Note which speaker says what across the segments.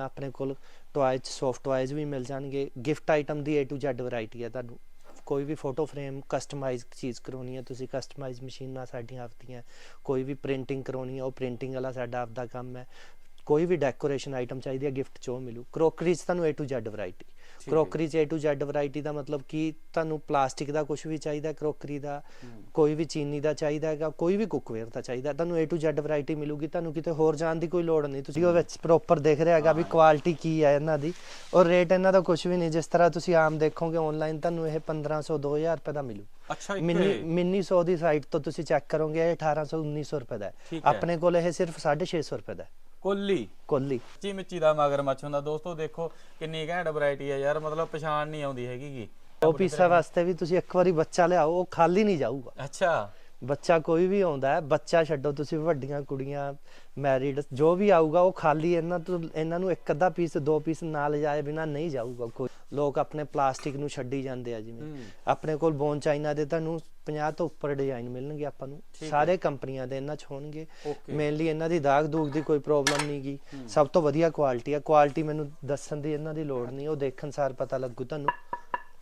Speaker 1: ਆਪਣੇ ਕੋਲ ਟੁਆਇਜ਼ ਸੌਫਟ ਟੁਆਇਜ਼ ਵੀ ਮਿਲ ਜਾਣਗੇ। ਗਿਫਟ ਆਈਟਮ ਦੀ A to Z ਵੈਰਾਈਟੀ ਹੈ ਤੁਹਾਨੂੰ। ਕੋਈ ਵੀ ਫੋਟੋ ਫਰੇਮ ਕਸਟਮਾਈਜ਼ ਚੀਜ਼ ਕਰਾਉਣੀ ਹੈ, ਤੁਸੀਂ ਕਸਟਮਾਈਜ਼ ਮਸ਼ੀਨਾਂ ਸਾਡੀਆਂ ਆਪਦੀਆਂ, ਕੋਈ ਵੀ ਪ੍ਰਿੰਟਿੰਗ ਕਰਾਉਣੀ ਹੈ, ਉਹ ਪ੍ਰਿੰਟਿੰਗ ਵਾਲਾ ਸਾਡਾ ਆਪਦਾ ਕੰਮ ਹੈ। ਕੋਈ ਵੀ ਡੈਕੋਰੇਸ਼ਨ ਆਈਟਮ ਚਾਹੀਦੀ ਹੈ ਗਿਫਟ ਚੋਂ ਮਿਲੂ। ਕਰੋਕਰੀ 'ਚ ਤੁਹਾਨੂੰ A to Z variety crockery 'ਚ A to Z ਵੈਰਾਈਟੀ ਦਾ ਮਤਲਬ ਕਿ ਤੁਹਾਨੂੰ ਪਲਾਸਟਿਕ ਦਾ ਕੁਝ ਵੀ ਚਾਹੀਦਾ ਕਰੋਕਰੀ ਦਾ ਕੋਈ ਵੀ ਚੀਨੀ ਦਾ ਚਾਹੀਦਾ ਹੈਗਾ ਕੋਈ ਵੀ ਕੁੱਕਵੇਅਰ ਦਾ ਚਾਹੀਦਾ ਤੁਹਾਨੂੰ A to Z ਵੈਰਾਈਟੀ ਮਿਲੂਗੀ ਤੁਹਾਨੂੰ ਕਿਤੇ ਹੋਰ ਜਾਣ ਦੀ ਕੋਈ ਲੋੜ ਨਹੀਂ। ਤੁਸੀਂ ਉਹ ਵਿੱਚ ਪ੍ਰੋਪਰ ਦੇਖ ਰਿਹਾ ਹੈਗਾ ਵੀ ਕੁਆਲਿਟੀ ਕੀ ਹੈ ਇਹਨਾਂ ਦੀ। ਔਰ ਰੇਟ ਇਹਨਾਂ ਦਾ ਕੁਝ ਵੀ ਨਹੀਂ ਜਿਸ ਤਰ੍ਹਾਂ ਤੁਸੀਂ ਆਮ ਦੇਖੋਗੇ ਆਨਲਾਈਨ ਤੁਹਾਨੂੰ ਇਹ 1500 2000 ਰੁਪਏ ਦਾ ਮਿਲੂ।
Speaker 2: ਅੱਛਾ
Speaker 1: ਮਿੰਨੀ। ਮਿੰਨੀ 100 ਦੀ ਸਾਈਟ ਤੋਂ ਤੁਸੀਂ ਚੈੱਕ ਕਰੋਗੇ ਇਹ 1800 1900 ਰੁਪਏ ਦਾ ਹੈ।
Speaker 2: ਹੈ।
Speaker 1: ਆਪਣੇ ਕੋਲ ਇਹ ਸਿਰਫ 650 ਰੁਪਏ ਦਾ ਹੈ।
Speaker 2: ਕੋਲੀ।
Speaker 1: ਕੋਲੀ।
Speaker 2: ਚੀ ਮਿੱਚੀ ਦਾ ਮਗਰਮੱਛ ਹੁੰਦਾ। ਦੋਸਤੋ ਦੇਖੋ ਕਿੰਨੀ ਘੈਂਟ ਵੈਰਾਈਟੀ ਹੈ ਯਾਰ। ਮਤਲਬ ਪਛਾਣ ਨਹੀਂ ਆਉਂਦੀ ਹੈਗੀ ਗੀ।
Speaker 1: ਉਹ ਪੀਸਾ ਵਾਸਤੇ ਵੀ ਤੁਸੀਂ ਇੱਕ ਵਾਰੀ ਬੱਚਾ ਲਿਆਓ ਉਹ ਖਾਲੀ ਨਹੀਂ ਜਾਊਗਾ।
Speaker 2: ਅੱਛਾ।
Speaker 1: ਬੱਚਾ ਕੋਈ ਵੀ ਆਉਂਦਾ ਹੈ ਬੱਚਾ ਛੱਡੋ ਤੁਸੀਂ ਵੱਡੀਆਂ ਕੁੜੀਆਂ ਮੈਰਿਡ ਜੋ ਵੀ ਆਊਗਾ ਉਹ ਖਾਲੀ ਇਹਨਾਂ ਤੋਂ ਇਹਨਾਂ ਨੂੰ ਇੱਕ ਅੱਧਾ ਪੀਸ ਦੋ ਪੀਸ ਨਾਲ ਲਿਜਾਏ ਬਿਨਾ ਨਹੀਂ ਜਾਊਗਾ ਕੋਈ। ਲੋਕ ਆਪਣੇ ਪਲਾਸਟਿਕ ਨੂੰ ਛੱਡੀ ਜਾਂਦੇ ਆ ਜਿਵੇਂ। ਆਪਣੇ ਕੋਲ ਬੋਨ ਚਾਈਨਾ ਦੇ ਤੁਹਾਨੂੰ 50 ਤੋਂ ਉੱਪਰ ਡਿਜ਼ਾਈਨ ਮਿਲਣਗੇ ਆਪਾਂ ਨੂੰ। ਸਾਰੇ ਕੰਪਨੀਆਂ ਦੇ ਇਹਨਾਂ ਚ ਹੋਣਗੇ। ਮੇਨਲੀ ਇਹਨਾਂ ਦੀ ਦਾਗ ਦੂਗ ਦੀ ਕੋਈ ਪ੍ਰੋਬਲਮ ਨਹੀਂ ਗੀ। ਸਭ ਤੋਂ ਵਧੀਆ ਕੁਆਲਿਟੀ ਆ। ਕੁਆਲਿਟੀ ਮੈਨੂੰ ਦੱਸਣ ਦੀ ਇਹਨਾਂ ਦੀ ਲੋੜ ਨਹੀਂ ਉਹ ਦੇਖਣ ਸਾਰ ਪਤਾ ਲੱਗੂ ਤੁਹਾਨੂੰ।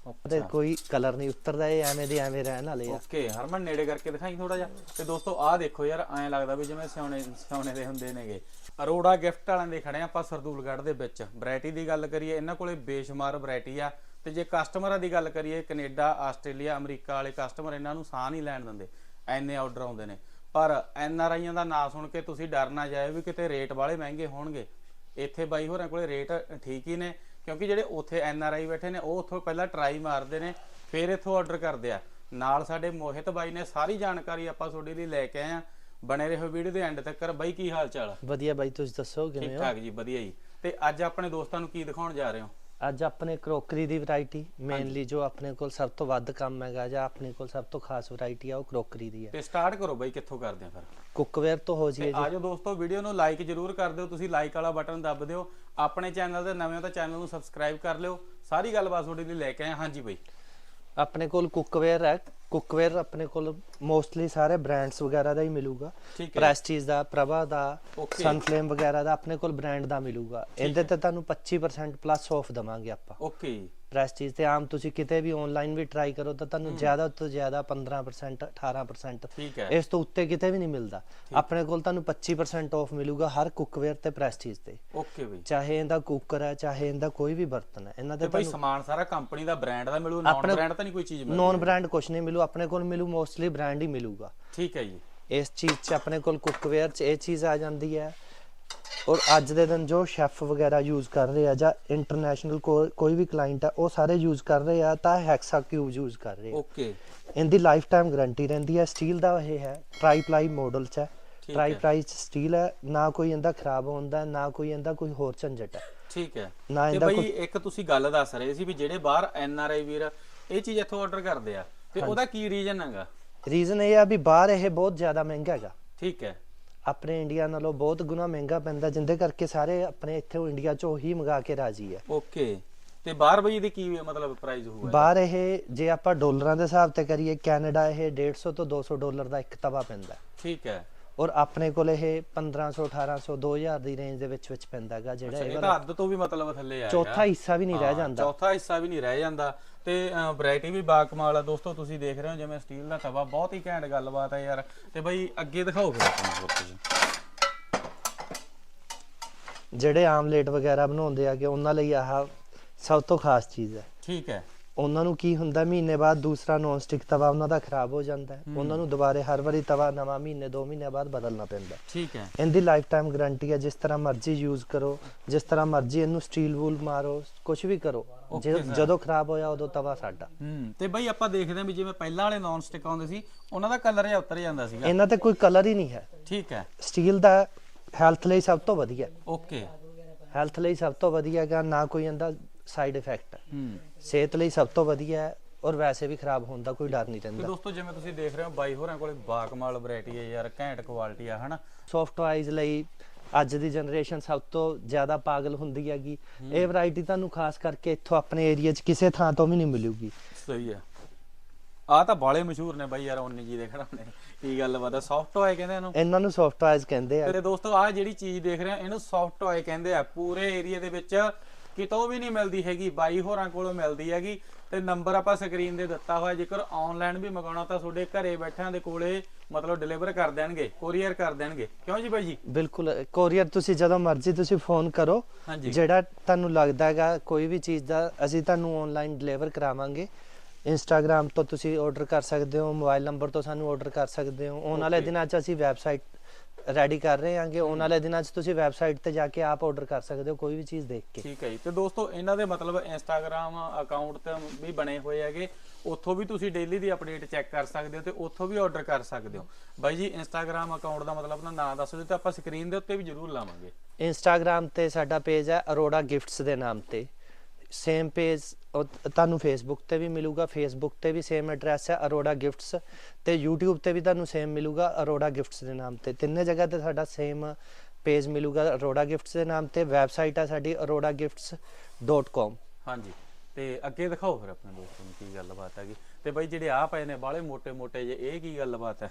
Speaker 1: ਉਹਦੇ ਕੋਈ ਕਲਰ ਨਹੀਂ ਉਤਰਦਾ ਇਹ ਐਵੇਂ ਦੇ ਐਵੇਂ ਰਹਿਣ ਵਾਲੇ ਆ।
Speaker 2: ਓਕੇ ਹਰਮਨ ਨੇੜੇ ਕਰਕੇ ਦਿਖਾਈ ਥੋੜਾ ਜਿਹਾ। ਤੇ ਦੋਸਤੋ ਆਹ ਦੇਖੋ ਯਾਰ ਐਂ ਲੱਗਦਾ ਵੀ ਜਿਵੇਂ ਸਿਉਣੇ ਸਿਉਣੇ ਦੇ ਹੁੰਦੇ ਨੇਗੇ। ਅਰੋੜਾ ਗਿਫਟ ਵਾਲਿਆਂ ਦੇ ਖੜੇ ਆਪਾਂ ਸਰਦੂਲਗੜ੍ਹ ਦੇ ਵਿੱਚ। ਵੈਰਾਈਟੀ ਦੀ ਗੱਲ ਕਰੀਏ ਇਹਨਾਂ ਕੋਲੇ ਬੇਸ਼ੁਮਾਰ ਵੈਰਾਈਟੀ ਆ। ਤੇ ਜੇ ਕਸਟਮਰਾਂ ਦੀ ਗੱਲ ਕਰੀਏ ਕੈਨੇਡਾ ਆਸਟ੍ਰੇਲੀਆ ਅਮਰੀਕਾ ਵਾਲੇ ਕਸਟਮਰ ਇਹਨਾਂ ਨੂੰ ਸਾਹ ਨਹੀਂ ਲੈਣ ਦਿੰਦੇ। ਐਨੇ ਆਰਡਰ ਆਉਂਦੇ ਨੇ। ਪਰ ਐਨ ਆਰ ਆਈਆਂ ਦਾ ਨਾਂ ਸੁਣ ਕੇ ਤੁਸੀਂ ਡਰ ਨਾ ਜਾਇਓ ਵੀ ਕਿਤੇ ਰੇਟ ਵਾਲੇ ਮਹਿੰਗੇ ਹੋਣਗੇ। ਇੱਥੇ ਬਾਈ ਹੋਰਾਂ ਕੋਲੇ ਰੇਟ ਠੀਕ ਹੀ ਨੇ। ਕਿਉਂਕਿ ਜਿਹੜੇ ਉੱਥੇ ਐਨ ਆਰ ਆਈ ਬੈਠੇ ਨੇ ਉਹ ਉੱਥੋਂ ਪਹਿਲਾਂ ਟਰਾਈ ਮਾਰਦੇ ਨੇ ਫਿਰ ਇੱਥੋਂ ਆਰਡਰ ਕਰਦੇ ਆ। ਨਾਲ ਸਾਡੇ ਮੋਹਿਤ ਬਾਈ ਨੇ ਸਾਰੀ ਜਾਣਕਾਰੀ ਆਪਾਂ ਤੁਹਾਡੇ ਲਈ ਲੈ ਕੇ ਆਏ ਆ। ਬਣੇ ਰਹੋ ਵੀਡੀਓ ਦੇ ਐਂਡ ਤੱਕ। ਬਾਈ ਕੀ ਹਾਲ ਚਾਲ ਆ?
Speaker 1: ਵਧੀਆ ਬਾਈ ਤੁਸੀਂ ਦੱਸੋ ਕਿਵੇਂ
Speaker 2: ਠੀਕ
Speaker 1: ਹੋ?
Speaker 2: ਠਾਕ ਜੀ ਵਧੀਆ ਜੀ। ਤੇ ਅੱਜ ਆਪਣੇ ਦੋਸਤਾਂ ਨੂੰ ਕੀ ਦਿਖਾਉਣ ਜਾ ਰਹੇ ਹੋ?
Speaker 1: ਅੱਜ ਆਪਣੇ ਕਰੋਕਰੀ ਦੀ ਵੈਰਾਈਟੀ ਮੇਨਲੀ ਜੋ ਆਪਣੇ ਕੋਲ ਸਭ ਤੋਂ ਵੱਧ ਕੰਮ ਹੈਗਾ ਜਾਂ ਆਪਣੇ ਕੋਲ ਸਭ ਤੋਂ ਖਾਸ ਵੈਰਾਈਟੀ ਆ ਉਹ ਕਰੋਕਰੀ ਦੀ ਹੈ
Speaker 2: ਤੇ ਸਟਾਰਟ ਕਰੋ ਬਾਈ ਕਿੱਥੋਂ ਕਰਦੇ ਆ ਫਿਰ?
Speaker 1: ਕੁੱਕਵੇਅਰ ਤੋਂ ਹੋ ਜੀਏ ਜੀ।
Speaker 2: ਆਜੋ ਦੋਸਤੋ ਵੀਡੀਓ ਨੂੰ ਲਾਈਕ ਜਰੂਰ ਕਰ ਦਿਓ ਤੁਸੀਂ ਲਾਈਕ ਵਾਲਾ ਬਟਨ ਦੱਬ ਦਿਓ। ਆਪਣੇ ਚੈਨਲ ਤੇ ਨਵੇਂ ਹੋ ਤਾਂ ਚੈਨਲ ਨੂੰ ਸਬਸਕ੍ਰਾਈਬ ਕਰ ਲਿਓ। ਸਾਰੀ ਗੱਲਬਾਤ ਤੁਹਾਡੇ ਲਈ ਲੈ ਕੇ ਆਏ ਹਾਂ। ਹਾਂਜੀ ਬਾਈ।
Speaker 1: ਆਪਣੇ ਕੋਲ ਕੁੱਕਵੇਅਰ ਹੈ। ਕੁੱਕਵੇਅਰ ਆਪਣੇ ਕੋਲ ਮੋਸਟਲੀ ਸਾਰੇ ਬ੍ਰਾਂਡਸ ਵਗੈਰਾ ਦਾ ਹੀ ਮਿਲੂਗਾ। ਪ੍ਰੈਸਟੀਜ ਦਾ ਪ੍ਰਭਾ ਦਾ। ਸਨਫਲੇਮ ਵਗੈਰਾ ਦਾ ਆਪਣੇ ਕੋਲ ਬ੍ਰਾਂਡ ਦਾ ਮਿਲੂਗਾ। ਇਹਦੇ ਤੇ ਤੁਹਾਨੂੰ 25% ਪਲੱਸ ਆਫ ਦਵਾਂਗੇ ਆਪਾਂ।
Speaker 2: ਓਕੇ
Speaker 1: ਪ੍ਰੈਸਟੀਜ ਤੇ ਆਮ ਤੁਸੀਂ ਕਿਤੇ ਵੀ ਆਨਲਾਈਨ ਵੀ ਟਰਾਈ ਕਰੋ ਤਾਂ ਤੁਹਾਨੂੰ ਜ਼ਿਆਦਾ ਤੋਂ ਜ਼ਿਆਦਾ 15% 18%
Speaker 2: ਠੀਕ ਹੈ।
Speaker 1: ਇਸ ਤੋਂ ਉੱਤੇ ਕਿਤੇ ਵੀ ਨਹੀਂ ਮਿਲਦਾ। ਆਪਣੇ ਕੋਲ ਤੁਹਾਨੂੰ 25% ਆਫ ਮਿਲੂਗਾ ਹਰ ਕੁੱਕਵੇਅਰ ਤੇ ਪ੍ਰੈਸਟੀਜ ਤੇ।
Speaker 2: Okay bye.
Speaker 1: ਚਾਹੇ ਇਹਦਾ ਕੁੱਕਰ ਹੈ ਚਾਹੇ ਇਹਦਾ ਕੋਈ ਵੀ ਬਰਤਨ ਹੈ ਇਹਨਾਂ
Speaker 2: ਤੇ ਭਾਈ ਸਮਾਨ ਸਾਰਾ ਕੰਪਨੀ ਦਾ ਬ੍ਰਾਂਡ ਦਾ ਮਿਲੂ ਨਾਨ ਬ੍ਰਾਂਡ ਤਾਂ ਨਹੀਂ ਕੋਈ ਚੀਜ਼ ਮਿਲੂ
Speaker 1: ਨੌਨ ਬ੍ਰਾਂਡ ਕੁਝ ਨਹੀਂ ਮਿਲੂ ਆਪਣੇ ਕੋਲ ਮਿਲੂ ਮੋਸਟਲੀ ਬ੍ਰਾਂਡ ਹੀ ਮਿਲੂਗਾ।
Speaker 2: ਠੀਕ ਹੈ ਜੀ।
Speaker 1: ਇਸ ਚੀਜ਼ 'ਚ ਆਪਣੇ ਕੋਲ ਕੁੱਕਵੇਅਰ 'ਚ ਇਹ ਚੀਜ਼ ਆ ਜਾਂਦੀ ਹੈ। ਔਰ ਅੱਜ ਦੇ ਦਿਨ ਜੋ ਸ਼ੈਫ ਵਗੈਰਾ ਯੂਜ਼ ਕਰ ਰਹੇ ਆ ਜਾਂ ਇੰਟਰਨੈਸ਼ਨਲ ਕੋਈ ਵੀ ਕਲਾਇੰਟ ਆ ਉਹ ਸਾਰੇ ਯੂਜ਼ ਕਰ ਰਹੇ ਆ ਤਾਂ ਹੈਕਸਾ ਕਿਊਬ ਯੂਜ਼ ਕਰ ਰਹੇ ਆ।
Speaker 2: ਓਕੇ
Speaker 1: ਇਹਦੀ ਲਾਈਫ ਟਾਈਮ ਗਾਰੰਟੀ ਰਹਿੰਦੀ ਹੈ ਸਟੀਲ ਦਾ ਇਹ ਹੈ ਟਰਾਈ ਪਲਾਈ ਮਾਡਲ 'ਚ ਹੈ। ਟਰਾਈ। ਪਲਾਈ 'ਚ ਸਟੀਲ ਹੈ ਨਾ ਕੋਈ ਇਹਦਾ ਖਰਾਬ ਹੁੰਦਾ ਨਾ ਕੋਈ ਇਹਦਾ ਕੋਈ ਹੋਰ ਝੰਜਟ ਹੈ।
Speaker 2: ਠੀਕ ਹੈ।
Speaker 1: ਨਾ ਇਹਦਾ
Speaker 2: ਭਾਈ ਇੱਕ ਤੁਸੀਂ ਗੱਲ ਦੱਸ ਰਹੇ ਸੀ ਵੀ ਜਿਹੜੇ ਬਾਹਰ ਐਨ ਆਰ ਆਈ ਵੀਰ ਇਹ ਚੀਜ਼ ਇੱਥੋਂ ਆਰਡਰ ਕਰਦੇ ਆ। ਤੇ ਉਹਦਾ ਕੀ ਰੀਜ਼ਨ ਹੈਗਾ?
Speaker 1: ਰੀਜ਼ਨ ਇਹ ਆ ਵੀ ਬਾਹਰ ਇਹ ਬਹੁਤ ਜ਼ਿਆਦਾ ਮਹਿੰਗਾ ਹੈਗਾ।
Speaker 2: ਠੀਕ ਹੈ।
Speaker 1: ਆਪਣੇ ਇੰਡੀਆ ਨਾਲੋਂ ਬਹੁਤ ਗੁਣਾ ਮਹਿੰਗਾ ਪੈਂਦਾ ਜਿੰਦੇ ਕਰਕੇ ਸਾਰੇ ਆਪਣੇ ਇੱਥੇ ਇੰਡੀਆ ਚੋਂ ਹੀ ਮੰਗਾ ਕੇ ਰਾਜੀ ਹੈ।
Speaker 2: ਓਕੇ ਤੇ ਬਾਹਰ ਬਈ ਦੀ ਕੀ ਮਤਲਬ ਪ੍ਰਾਈਸ ਹੋਊਗਾ
Speaker 1: ਬਾਹਰ ਇਹ ਜੇ ਆਪਾਂ ਡਾਲਰਾਂ ਦੇ ਹਿਸਾਬ ਤੇ ਕਰੀਏ ਕੈਨੇਡਾ ਇਹ 150 ਤੋਂ 200 ਡਾਲਰ ਦਾ ਇੱਕ ਤਵਾ ਪੈਂਦਾ।
Speaker 2: ਠੀਕ ਹੈ।
Speaker 1: ਔਰ ਆਪਣੇ ਕੋਲ ਇਹ 1500 1800 2000 ਦੀ ਰੇਂਜ ਦੇ ਵਿੱਚ ਵਿੱਚ ਪੈਂਦਾ ਹੈਗਾ ਜਿਹੜਾ
Speaker 2: ਇਹ ਤਾਂ ਅੱਧ ਤੋਂ ਵੀ ਮਤਲਬ ਥੱਲੇ ਆ
Speaker 1: ਚੌਥਾ ਹਿੱਸਾ ਵੀ ਨਹੀਂ ਰਹਿ ਜਾਂਦਾ।
Speaker 2: ਚੌਥਾ ਹਿੱਸਾ ਵੀ ਨਹੀਂ ਰਹਿ ਜਾਂਦਾ। ਤੇ ਵੈਰਾਈਟੀ ਵੀ ਬਾਕਮਾਲ ਆ ਦੋਸਤੋ ਤੁਸੀਂ ਦੇਖ ਰਹੇ ਹੋ ਜਿਵੇਂ ਸਟੀਲ ਦਾ ਤਵਾ ਬਹੁਤ ਹੀ ਘੈਂਟ ਗੱਲਬਾਤ ਹੈ ਯਾਰ। ਤੇ ਬਈ ਅੱਗੇ ਦਿਖਾਓ ਫਿਰ ਆਪਾਂ ਨੂੰ ਹੋਰ ਕੁਝ।
Speaker 1: ਜਿਹੜੇ ਆਮਲੇਟ ਵਗੈਰਾ ਬਣਾਉਂਦੇ ਆ ਕਿ ਉਹਨਾਂ ਲਈ ਆਹ ਸਭ ਤੋਂ ਖਾਸ ਚੀਜ਼ ਹੈ।
Speaker 2: ਠੀਕ ਹੈ।
Speaker 1: ਉਹਨਾਂ ਨੂੰ ਕੀ ਹੁੰਦਾ ਮਹੀਨੇ ਬਾਅਦ ਦੂਸਰਾ ਨੌਨ ਸਟਿਕ ਤਵਾ ਉਹਨਾਂ ਦਾ ਖਰਾਬ ਹੋ ਜਾਂਦਾ ਹੈ। ਉਹਨਾਂ ਨੂੰ ਦੁਬਾਰੇ ਹਰ ਵਾਰੀ ਤਵਾ ਨਵਾਂ ਮਹੀਨੇ 2 ਮਹੀਨੇ ਬਾਅਦ ਬਦਲਣਾ ਪੈਂਦਾ।
Speaker 2: ਠੀਕ ਹੈ।
Speaker 1: ਇਹਦੀ ਲਾਈਫ ਟਾਈਮ ਗਾਰੰਟੀ ਹੈ ਜਿਸ ਤਰ੍ਹਾਂ ਮਰਜ਼ੀ ਯੂਜ਼ ਕਰੋ ਜਿਸ ਤਰ੍ਹਾਂ ਮਰਜ਼ੀ ਇਹਨੂੰ ਸਟੀਲ ਵੂਲ ਮਾਰੋ ਕੁਝ ਵੀ ਕਰੋ। ਜੇ-. ਜਦੋਂ ਖਰਾਬ ਹੋਇਆ ਉਦੋਂ ਤਵਾ ਸਾਡਾ।
Speaker 2: ਹੂੰ ਤੇ ਬਈ ਆਪਾਂ ਦੇਖਦੇ ਹਾਂ ਵੀ ਜਿਵੇਂ ਪਹਿਲਾਂ ਵਾਲੇ ਨੌਨ ਸਟਿਕ ਆਉਂਦੇ ਸੀ ਉਹਨਾਂ ਦਾ ਕਲਰ ਜਿਹਾ ਉਤਰ ਜਾਂਦਾ ਸੀਗਾ।
Speaker 1: ਇਹਨਾਂ ਤੇ ਕੋਈ ਕਲਰ ਹੀ ਨਹੀਂ ਹੈ।
Speaker 2: ਠੀਕ ਹੈ।
Speaker 1: ਸਟੀਲ ਦਾ ਹੈਲਥ ਲਈ ਸਭ ਤੋਂ ਵਧੀਆ।
Speaker 2: ਓਕੇ
Speaker 1: ਹੈਲਥ ਲਈ ਸਭ ਤੋਂ ਵਧੀਆ ਹੈਗਾ ਨਾ ਕੋਈ ਇਹਦਾ ਸਾਈਡ ਇਫੈਕਟ ਹੈ
Speaker 2: ਹੂੰ।
Speaker 1: ਸਿਹਤ ਲਈ ਸਭ ਤੋਂ ਵਧੀਆ ਹੈ ਔਰ ਵੈਸੇ ਵੀ ਖਰਾਬ ਹੋਣ ਦਾ ਕੋਈ ਡਰ ਨਹੀਂ
Speaker 2: ਤੇ
Speaker 1: ਰਹਿੰਦਾ।
Speaker 2: ਦੋਸਤੋ ਜਿਵੇਂ ਤੁਸੀਂ ਦੇਖ ਰਹੇ ਹੋ ਬਾਈ ਹੋਰਾਂ ਕੋਲੇ ਬਾਕਮਾਲ ਵੈਰਾਈਟੀ ਹੈ ਯਾਰ ਘੈਂਟ ਕੁਆਲਿਟੀ ਆ ਹਨਾ?
Speaker 1: ਸੌਫਟ ਟੁਆਇਜ਼ ਲਈ ਅੱਜ ਦੀ ਜਨਰੇਸ਼ਨ ਸਭ ਤੋਂ ਜ਼ਿਆਦਾ ਪਾਗਲ ਹੁੰਦੀ ਹੈਗੀ। ਇਹ ਵੈਰਾਈਟੀ ਤੁਹਾਨੂੰ ਖਾਸ ਕਰਕੇ ਇੱਥੋਂ ਆਪਣੇ ਏਰੀਆ 'ਚ ਕਿਸੇ ਥਾਂ ਤੋਂ ਵੀ ਨਹੀਂ ਮਿਲੂਗੀ।
Speaker 2: ਸਹੀ ਹੈ। ਆ ਤਾਂ ਬਾਲੇ ਮਸ਼ਹੂਰ ਨੇ ਬਾਈ ਯਾਰ 19 ਜੀ ਦੇ ਖੜਾਉਣੇ ਕੀ ਗੱਲ ਬਾਤ ਹੈ ਸੌਫਟ ਟੌਏ ਕਹਿੰਦੇ ਇਹਨੂੰ?
Speaker 1: ਇਹਨਾਂ ਨੂੰ ਸੌਫਟ ਟਾਇਜ਼ ਕਹਿੰਦੇ ਆ।
Speaker 2: ਤੇ ਦੋਸਤੋ ਆ ਜਿਹੜੀ ਚੀਜ਼ ਦੇਖ ਰਹੇ ਆ ਇਹਨੂੰ ਸੌਫਟ ਟੌਏ ਕਹਿੰਦੇ ਆ। ਪੂਰੇ ਏਰੀਆ ਦੇ ਵਿੱਚ ਕਿਤੋਂ ਵੀ ਨਹੀਂ ਮਿਲਦੀ ਹੈਗੀ ਬਾਈ ਹੋਰਾਂ ਕੋਲੋਂ ਮਿਲਦੀ ਹੈਗੀ ਤੇ ਨੰਬਰ ਆਪਾਂ ਸਕਰੀਨ ਦੇ ਦਿੱਤਾ ਹੋਇਆ ਜੇਕਰ ਆਨਲਾਈਨ ਵੀ ਮੰਗਾਉਣਾ ਤਾਂ ਤੁਹਾਡੇ ਘਰੇ ਬੈਠਿਆਂ ਦੇ ਕੋਲੇ ਮਤਲਬ ਡਿਲੀਵਰ ਕਰ ਦੇਣਗੇ ਕੋਰੀਅਰ ਕਰ ਦੇਣਗੇ। ਕਿਉਂ ਜੀ ਬਾਈ ਜੀ?
Speaker 1: ਬਿਲਕੁਲ ਕੋਰੀਅਰ ਤੁਸੀਂ ਜਦੋਂ ਮਰਜ਼ੀ ਤੁਸੀਂ ਫੋਨ ਕਰੋ ਜਿਹੜਾ ਤੁਹਾਨੂੰ ਲੱਗਦਾ ਹੈਗਾ ਕੋਈ ਵੀ ਚੀਜ਼ ਦਾ ਅਸੀਂ ਤੁਹਾਨੂੰ ਆਨਲਾਈਨ ਡਿਲੀਵਰ ਕਰਾਵਾਂਗੇ। ਇੰਸਟਾਗ੍ਰam ਤੋਂ ਤੁਸੀਂ ਆਰਡਰ ਕਰ ਸਕਦੇ ਹੋ ਮੋਬਾਈਲ ਨੰਬਰ ਤੋਂ ਸਾਨੂੰ ਆਰਡਰ ਕਰ ਸਕਦੇ ਹੋ। ਆਉਣ ਵਾਲੇ. ਦਿਨਾਂ 'ਚ ਅਸੀਂ ਵੈਬਸਾਈਟ ਰੈਡੀ ਕਰ ਰਹੇ ਹਾਂਗੇ ਆਉਣ ਵਾਲੇ ਦਿਨਾਂ 'ਚ ਤੁਸੀਂ ਵੈਬਸਾਈਟ ਤੇ ਜਾ ਕੇ ਆਪ ਆਰਡਰ ਕਰ ਸਕਦੇ ਹੋ ਕੋਈ ਵੀ ਚੀਜ਼ ਦੇਖ ਕੇ।
Speaker 2: ਠੀਕ ਹੈ ਜੀ। ਤੇ ਦੋਸਤੋ ਇਹਨਾਂ ਦੇ ਮਤਲਬ ਇੰਸਟਾਗ੍ਰam ਅਕਾਊਂਟ ਤੇ ਵੀ ਬਣੇ ਹੋਏ ਹੈਗੇ। ਉੱਥੋਂ ਵੀ ਤੁਸੀਂ ਡੇਲੀ ਦੀ ਅਪਡੇਟ ਚੈੱਕ ਕਰ ਸਕਦੇ ਹੋ ਤੇ ਉੱਥੋਂ ਵੀ ਆਰਡਰ ਕਰ ਸਕਦੇ ਹੋ। ਬਾਈ ਜੀ ਇੰਸਟਾਗ੍ਰam ਅਕਾਊਂਟ ਦਾ ਮਤਲਬ ਆਪਣਾ ਨਾਮ ਦੱਸ ਦਿਓ ਤੇ ਆਪਾਂ ਸਕਰੀਨ ਦੇ ਉੱਤੇ ਵੀ ਜ਼ਰੂਰ ਲਾਵਾਂਗੇ।
Speaker 1: ਇੰਸਟਾਗ੍ਰam ਤੇ ਸਾਡਾ ਪੇਜ ਹੈ ਅਰੋੜਾ ਗਿਫਟਸ ਦੇ ਨਾਮ ਤੇ। ਸੇਮ ਪੇਜ ਤੁਹਾਨੂੰ ਫੇਸਬੁੱਕ ਤੇ ਵੀ ਮਿਲੂਗਾ। ਫੇਸਬੁੱਕ ਤੇ ਵੀ ਸੇਮ ਐਡਰੈਸ ਹੈ ਅਰੋੜਾ ਗਿਫਟਸ ਤੇ YouTube ਤੇ ਵੀ ਤੁਹਾਨੂੰ ਸੇਮ ਮਿਲੂਗਾ ਅਰੋੜਾ ਗਿਫਟਸ ਦੇ ਨਾਮ ਤੇ। ਤਿੰਨੇ ਜਗ੍ਹਾ ਤੇ ਸਾਡਾ ਸੇਮ ਪੇਜ ਮਿਲੂਗਾ ਅਰੋੜਾ ਗਿਫਟਸ ਦੇ ਨਾਮ ਤੇ। ਵੈਬਸਾਈਟ ਆ ਸਾਡੀ arodagifts.com
Speaker 2: ਹਾਂਜੀ। ਤੇ ਅੱਗੇ ਦਿਖਾਓ ਫਿਰ ਆਪਣੇ ਦੋਸਤਾਂ ਨੂੰ ਕੀ ਗੱਲਬਾਤ ਹੈਗੀ। ਤੇ ਬਾਈ ਜਿਹੜੇ ਆ ਪਏ ਨੇ ਬਾਲੇ ਮੋٹے ਮੋٹے ਜੇ ਇਹ ਕੀ ਗੱਲਬਾਤ ਹੈ?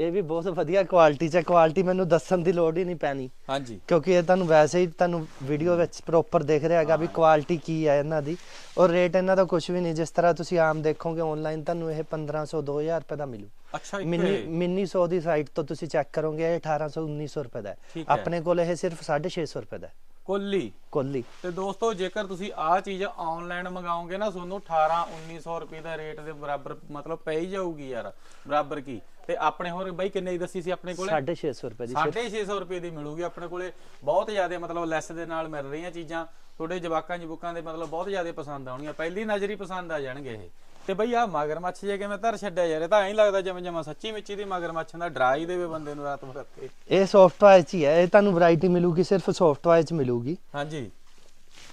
Speaker 1: ਇਹ ਵੀ ਬਹੁਤ ਵਧੀਆ ਕੁਆਲਿਟੀ ਚ ਕੁਆਲਿਟੀ ਮੈਨੂੰ ਦੱਸਣ ਦੀ ਲੋੜ ਹੀ ਨਹੀਂ ਪੈਣੀ।
Speaker 2: ਹਾਂਜੀ।
Speaker 1: ਕਿਉਂਕਿ ਇਹ ਤੁਹਾਨੂੰ ਵੈਸੇ ਹੀ ਤੁਹਾਨੂੰ ਵੀਡੀਓ ਵਿੱਚ ਪ੍ਰੋਪਰ ਦਿਖ ਰਿਹਾ ਹੈਗਾ ਵੀ ਕੁਆਲਿਟੀ ਕੀ ਹੈ ਇਹਨਾਂ ਦੀ। ਔਰ ਰੇਟ ਇਹਨਾਂ ਦਾ ਕੁਝ ਵੀ ਨਹੀਂ। ਜਿਸ ਤਰ੍ਹਾਂ ਤੁਸੀਂ ਆਮ ਦੇਖੋਗੇ ਆਨਲਾਈਨ ਤੁਹਾਨੂੰ ਇਹ 1500 2000 ਰੁਪਏ ਦਾ ਮਿਲੂ।
Speaker 2: ਅੱਛਾ
Speaker 1: ਮਿੰਨੀ। ਮਿੰਨੀ 100 ਦੀ ਸਾਈਟ ਤੋਂ ਤੁਸੀਂ ਚੈੱਕ ਕਰੋਗੇ ਇਹ 1800 1900 ਰੁਪਏ ਦਾ ਹੈ। ਆਪਣੇ ਕੋਲ ਇਹ ਸਿਰਫ 650 ਰੁਪਏ ਦਾ ਹੈ।
Speaker 2: ਕੋਲੀ।
Speaker 1: ਕੋਲੀ।
Speaker 2: ਤੇ ਦੋਸਤੋ ਜੇਕਰ ਤੁਸੀਂ ਆਹ ਚੀਜ਼ ਆਨਲਾਈਨ ਮੰਗਾਓਗੇ ਨਾ ਤੁਹਾਨੂੰ 18 1900 ਰੁਪਏ ਦਾ ਰੇਟ ਦੇ ਬਰਾਬਰ ਮਤਲਬ ਪੈ ਹੀ ਜਾਊਗੀ ਯਾਰ। ਬਰਾਬਰ ਕੀ? ਤੇ ਆਪਣੇ ਹੋਰ ਬਾਈ ਕਿੰਨੇ ਦੀ ਦੱਸੀ ਸੀ ਆਪਣੇ ਕੋਲੇ?
Speaker 1: 650 ਰੁਪਏ ਦੀ ਸਿਰਫ
Speaker 2: 650 ਰੁਪਏ ਦੀ ਮਿਲੂਗੀ ਆਪਣੇ ਕੋਲੇ। ਬਹੁਤ ਜ਼ਿਆਦਾ ਮਤਲਬ ਲੈਸ ਦੇ ਨਾਲ ਮਿਲ ਰਹੀਆਂ ਚੀਜ਼ਾਂ। ਤੁਹਾਡੇ ਜਵਾਕਾਂ ਜਬੁਕਾਂ ਦੇ ਮਤਲਬ ਬਹੁਤ ਜ਼ਿਆਦਾ ਪਸੰਦ ਆਉਣਗੀਆਂ ਪਹਿਲੀ ਨਜ਼ਰ ਹੀ ਪਸੰਦ ਆ ਜਾਣਗੇ ਇਹ। ਤੇ ਬਈ ਆ ਮਗਰਮੱਛ ਜੇ ਕਿਵੇਂ ਧਰ ਛੱਡਿਆ ਯਾਰ ਇਹ ਤਾਂ ਐਂ ਲੱਗਦਾ ਜਿਵੇਂ ਜਿਵੇਂ ਸੱਚੀ ਮਿੱਚੀ ਦੀ ਮਗਰਮੱਛ ਦਾ ਡਰਾ ਹੀ ਦੇਵੇ ਬੰਦੇ ਨੂੰ ਰਾਤ ਭਰ ਕੇ
Speaker 1: ਇਹ ਸੌਫਟ ਟਾਇਜ਼ ਹੀ ਹੈ। ਇਹ ਤੁਹਾਨੂੰ ਵੈਰਾਈਟੀ ਮਿਲੂਗੀ ਸਿਰਫ ਸੌਫਟ ਟਾਇਜ਼ ਮਿਲੂਗੀ।
Speaker 2: ਹਾਂਜੀ।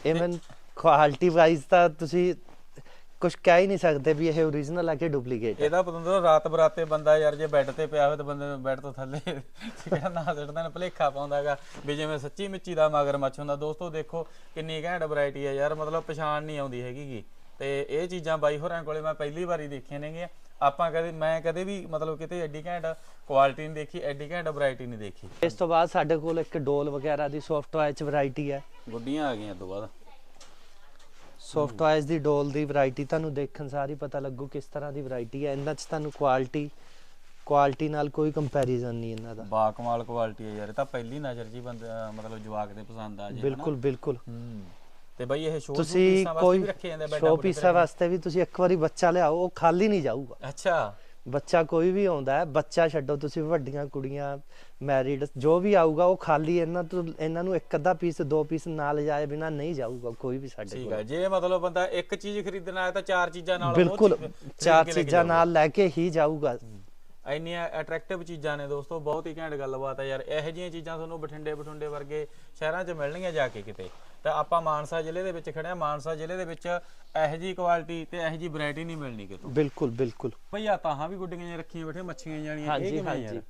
Speaker 1: ਇਹ ਮੈਂ ਕੁਆਲਿਟੀ ਵਾਈਜ਼ ਤਾਂ ਤੁਸੀਂ ਕੁਝ ਕਹਿ ਹੀ ਨਹੀਂ ਸਕਦੇ ਵੀ ਇਹ ਓਰੀਜਨਲ ਹੈ ਕਿ ਡੁਪਲੀਕੇਟ
Speaker 2: ਇਹਦਾ ਪਤੰਦਰ ਰਾਤ ਬਰਾਤੇ ਬੰਦਾ ਯਾਰ ਜੇ ਬੈੱਡ ਤੇ ਪਿਆ ਹੋਵੇ ਤਾਂ ਬੰਦੇ ਨੂੰ ਬੈੱਡ ਤੋਂ ਥੱਲੇ ਕਿਹੜਾ ਨਾ ਸਿੱਟਦਾ ਨੇ ਭਲੇਖਾ ਪਾਉਂਦਾਗਾ ਵੀ ਜਿਵੇਂ ਸੱਚੀ ਮਿੱਚੀ ਦਾ ਮਗਰਮੱਛ ਹੁੰਦਾ ਦੋਸਤੋ ਦੇਖੋ ਕਿੰਨੀ ਘੈਂਟ ਵੈਰਾਈਟੀ ਹੈ ਯਾਰ ਮਤਲਬ ਪਛਾਣ ਨਹੀਂ ਆਉਂਦੀ ਹੈਗੀ ਗੀ। ਤੇ ਇਹ ਚੀਜ਼ਾਂ ਬਾਈ ਹੋਰਾਂ ਕੋਲੇ ਮੈਂ ਪਹਿਲੀ ਵਾਰੀ ਦੇਖੀਆਂ ਨੇਗੀਆਂ ਆਪਾਂ ਕਦੇ ਮੈਂ ਕਦੇ ਵੀ ਮਤਲਬ ਕਿਤੇ ਐਡੀ ਘੈਂਟ ਕੁਆਲਿਟੀ ਨਹੀਂ ਦੇਖੀ ਐਡੀ ਘੈਂਟ ਵੈਰਾਈਟੀ ਨਹੀਂ ਦੇਖੀ।
Speaker 1: ਇਸ ਤੋਂ ਬਾਅਦ ਸਾਡੇ ਕੋਲ ਇੱਕ ਡੋਲ ਵਗੈਰਾ ਦੀ ਸੌਫਟ ਟਾਇਜ਼ ਚ ਵੈਰਾਈਟੀ ਹੈ
Speaker 2: ਗੁੱਡੀਆਂ ਆ ਗਈਆਂ ਤੋਂ ਬਾਅਦ।
Speaker 1: ਸੌਫਟ ਟਾਇਜ਼ ਦੀ ਡੋਲ ਦੀ ਵੈਰਾਈਟੀ ਤੁਹਾਨੂੰ ਦੇਖਣ ਸਾਰ ਹੀ ਪਤਾ ਲੱਗੂ ਕਿਸ ਤਰ੍ਹਾਂ ਦੀ ਵੈਰਾਈਟੀ ਹੈ। ਇਹਨਾਂ 'ਚ ਤੁਹਾਨੂੰ ਕੁਆਲਿਟੀ ਕੁਆਲਿਟੀ ਨਾਲ ਕੋਈ ਕੰਪੈਰੀਜ਼ਨ ਨਹੀਂ ਇਹਨਾਂ ਦਾ।
Speaker 2: ਬਾ ਕਮਾਲ ਕੁਆਲਿਟੀ ਹੈ ਯਾਰ ਇਹ ਤਾਂ ਪਹਿਲੀ ਨਜ਼ਰ ਜੀ ਬੰਦਾ ਮਤਲਬ ਜਵਾਕ ਦੇ ਪਸੰਦ ਆ ਜੇ।
Speaker 1: ਬਿਲਕੁਲ ਬਿਲਕੁਲ।
Speaker 2: ਤੇ ਬਾਈ ਇਹ ਸ਼ੋਅ
Speaker 1: ਤੁਸੀਂ ਕੋਈ
Speaker 2: ਵੀ ਰੱਖੇ ਜਾਂਦੇ
Speaker 1: ਸ਼ੋ ਪੀਸਾਂ ਵਾਸਤੇ ਵੀ ਤੁਸੀਂ ਇੱਕ ਵਾਰੀ ਬੱਚਾ ਲਿਆਓ ਉਹ ਖਾਲੀ ਨਹੀਂ ਜਾਊਗਾ।
Speaker 2: ਅੱਛਾ।
Speaker 1: ਬੱਚਾ ਕੋਈ ਵੀ ਆਉਂਦਾ ਹੈ ਬੱਚਾ ਛੱਡੋ ਤੁਸੀਂ ਵੱਡੀਆਂ ਕੁੜੀਆਂ ਮੈਰਿਡ ਜੋ ਵੀ ਆਊਗਾ ਉਹ ਖਾਲੀ ਇਹਨਾਂ ਤੋਂ ਇਹਨਾਂ ਨੂੰ ਇੱਕ ਅੱਧਾ ਪੀਸ ਦੋ ਪੀਸ ਨਾਲ ਜਾਏ ਬਿਨਾ ਨਹੀਂ ਜਾਊਗਾ ਕੋਈ ਵੀ ਸਾਡੇ
Speaker 2: ਠੀਕ
Speaker 1: ਕੋਲ।
Speaker 2: ਹੈ ਜੇ ਮਤਲਬ ਬੰਦਾ ਇੱਕ ਚੀਜ਼ ਖਰੀਦਣਾ ਹੈ ਤਾਂ ਚਾਰ ਚੀਜ਼ਾਂ ਨਾਲ ਉਹ
Speaker 1: ਬਿਲਕੁਲ
Speaker 2: ਚੀਜ਼ ਖਰੀਦ
Speaker 1: ਚਾਰ
Speaker 2: ਕੇ ਲੈ ਕੇ
Speaker 1: ਚੀਜ਼ਾਂ ਨਾਲ ਲੈ ਕੇ ਹੀ ਜਾਊਗਾ।
Speaker 2: ਜਾਊਗਾ। ਇੰਨੀਆਂ ਅਟਰੈਕਟਿਵ ਚੀਜ਼ਾਂ ਨੇ ਦੋਸਤੋ ਬਹੁਤ ਹੀ ਘੈਂਟ ਗੱਲਬਾਤ ਹੈ ਯਾਰ ਇਹੋ ਜਿਹੀਆਂ ਚੀਜ਼ਾਂ ਤੁਹਾਨੂੰ ਬਠਿੰਡੇ ਬਠੁੰਡੇ ਵਰਗੇ ਸ਼ਹਿਰਾਂ 'ਚ ਮਿਲਣਗੀਆਂ ਜਾ ਕੇ ਕਿਤੇ। ਤਾਂ ਆਪਾਂ ਮਾਨਸਾ ਜ਼ਿਲ੍ਹੇ ਦੇ ਵਿੱਚ ਖੜੇ ਆ ਮਾਨਸਾ ਜ਼ਿਲ੍ਹੇ ਦੇ ਵਿੱਚ ਇਹੋ ਜਿਹੀ ਕੁਆਲਿਟੀ ਤੇ ਇਹੋ ਜਿਹੀ ਵੈਰਾਈਟੀ ਨਹੀਂ ਮਿਲਣੀ ਕਿਤੋਂ।
Speaker 1: ਬਿਲਕੁਲ ਬਿਲਕੁਲ।
Speaker 2: ਬਈ ਆ ਤਾਹਾਂ ਵੀ ਗੁੱਡੀਆਂ ਜਿਹੀਆਂ ਰੱਖੀਆਂ ਬੈਠੇ ਮੱਛੀਆਂ ਜਾਣੀਆਂ ਇਹ
Speaker 1: ਹਾਂਜੀ
Speaker 2: ਕਿਵੇਂ
Speaker 1: ਹਾਂਜੀ।
Speaker 2: ਯਾਰ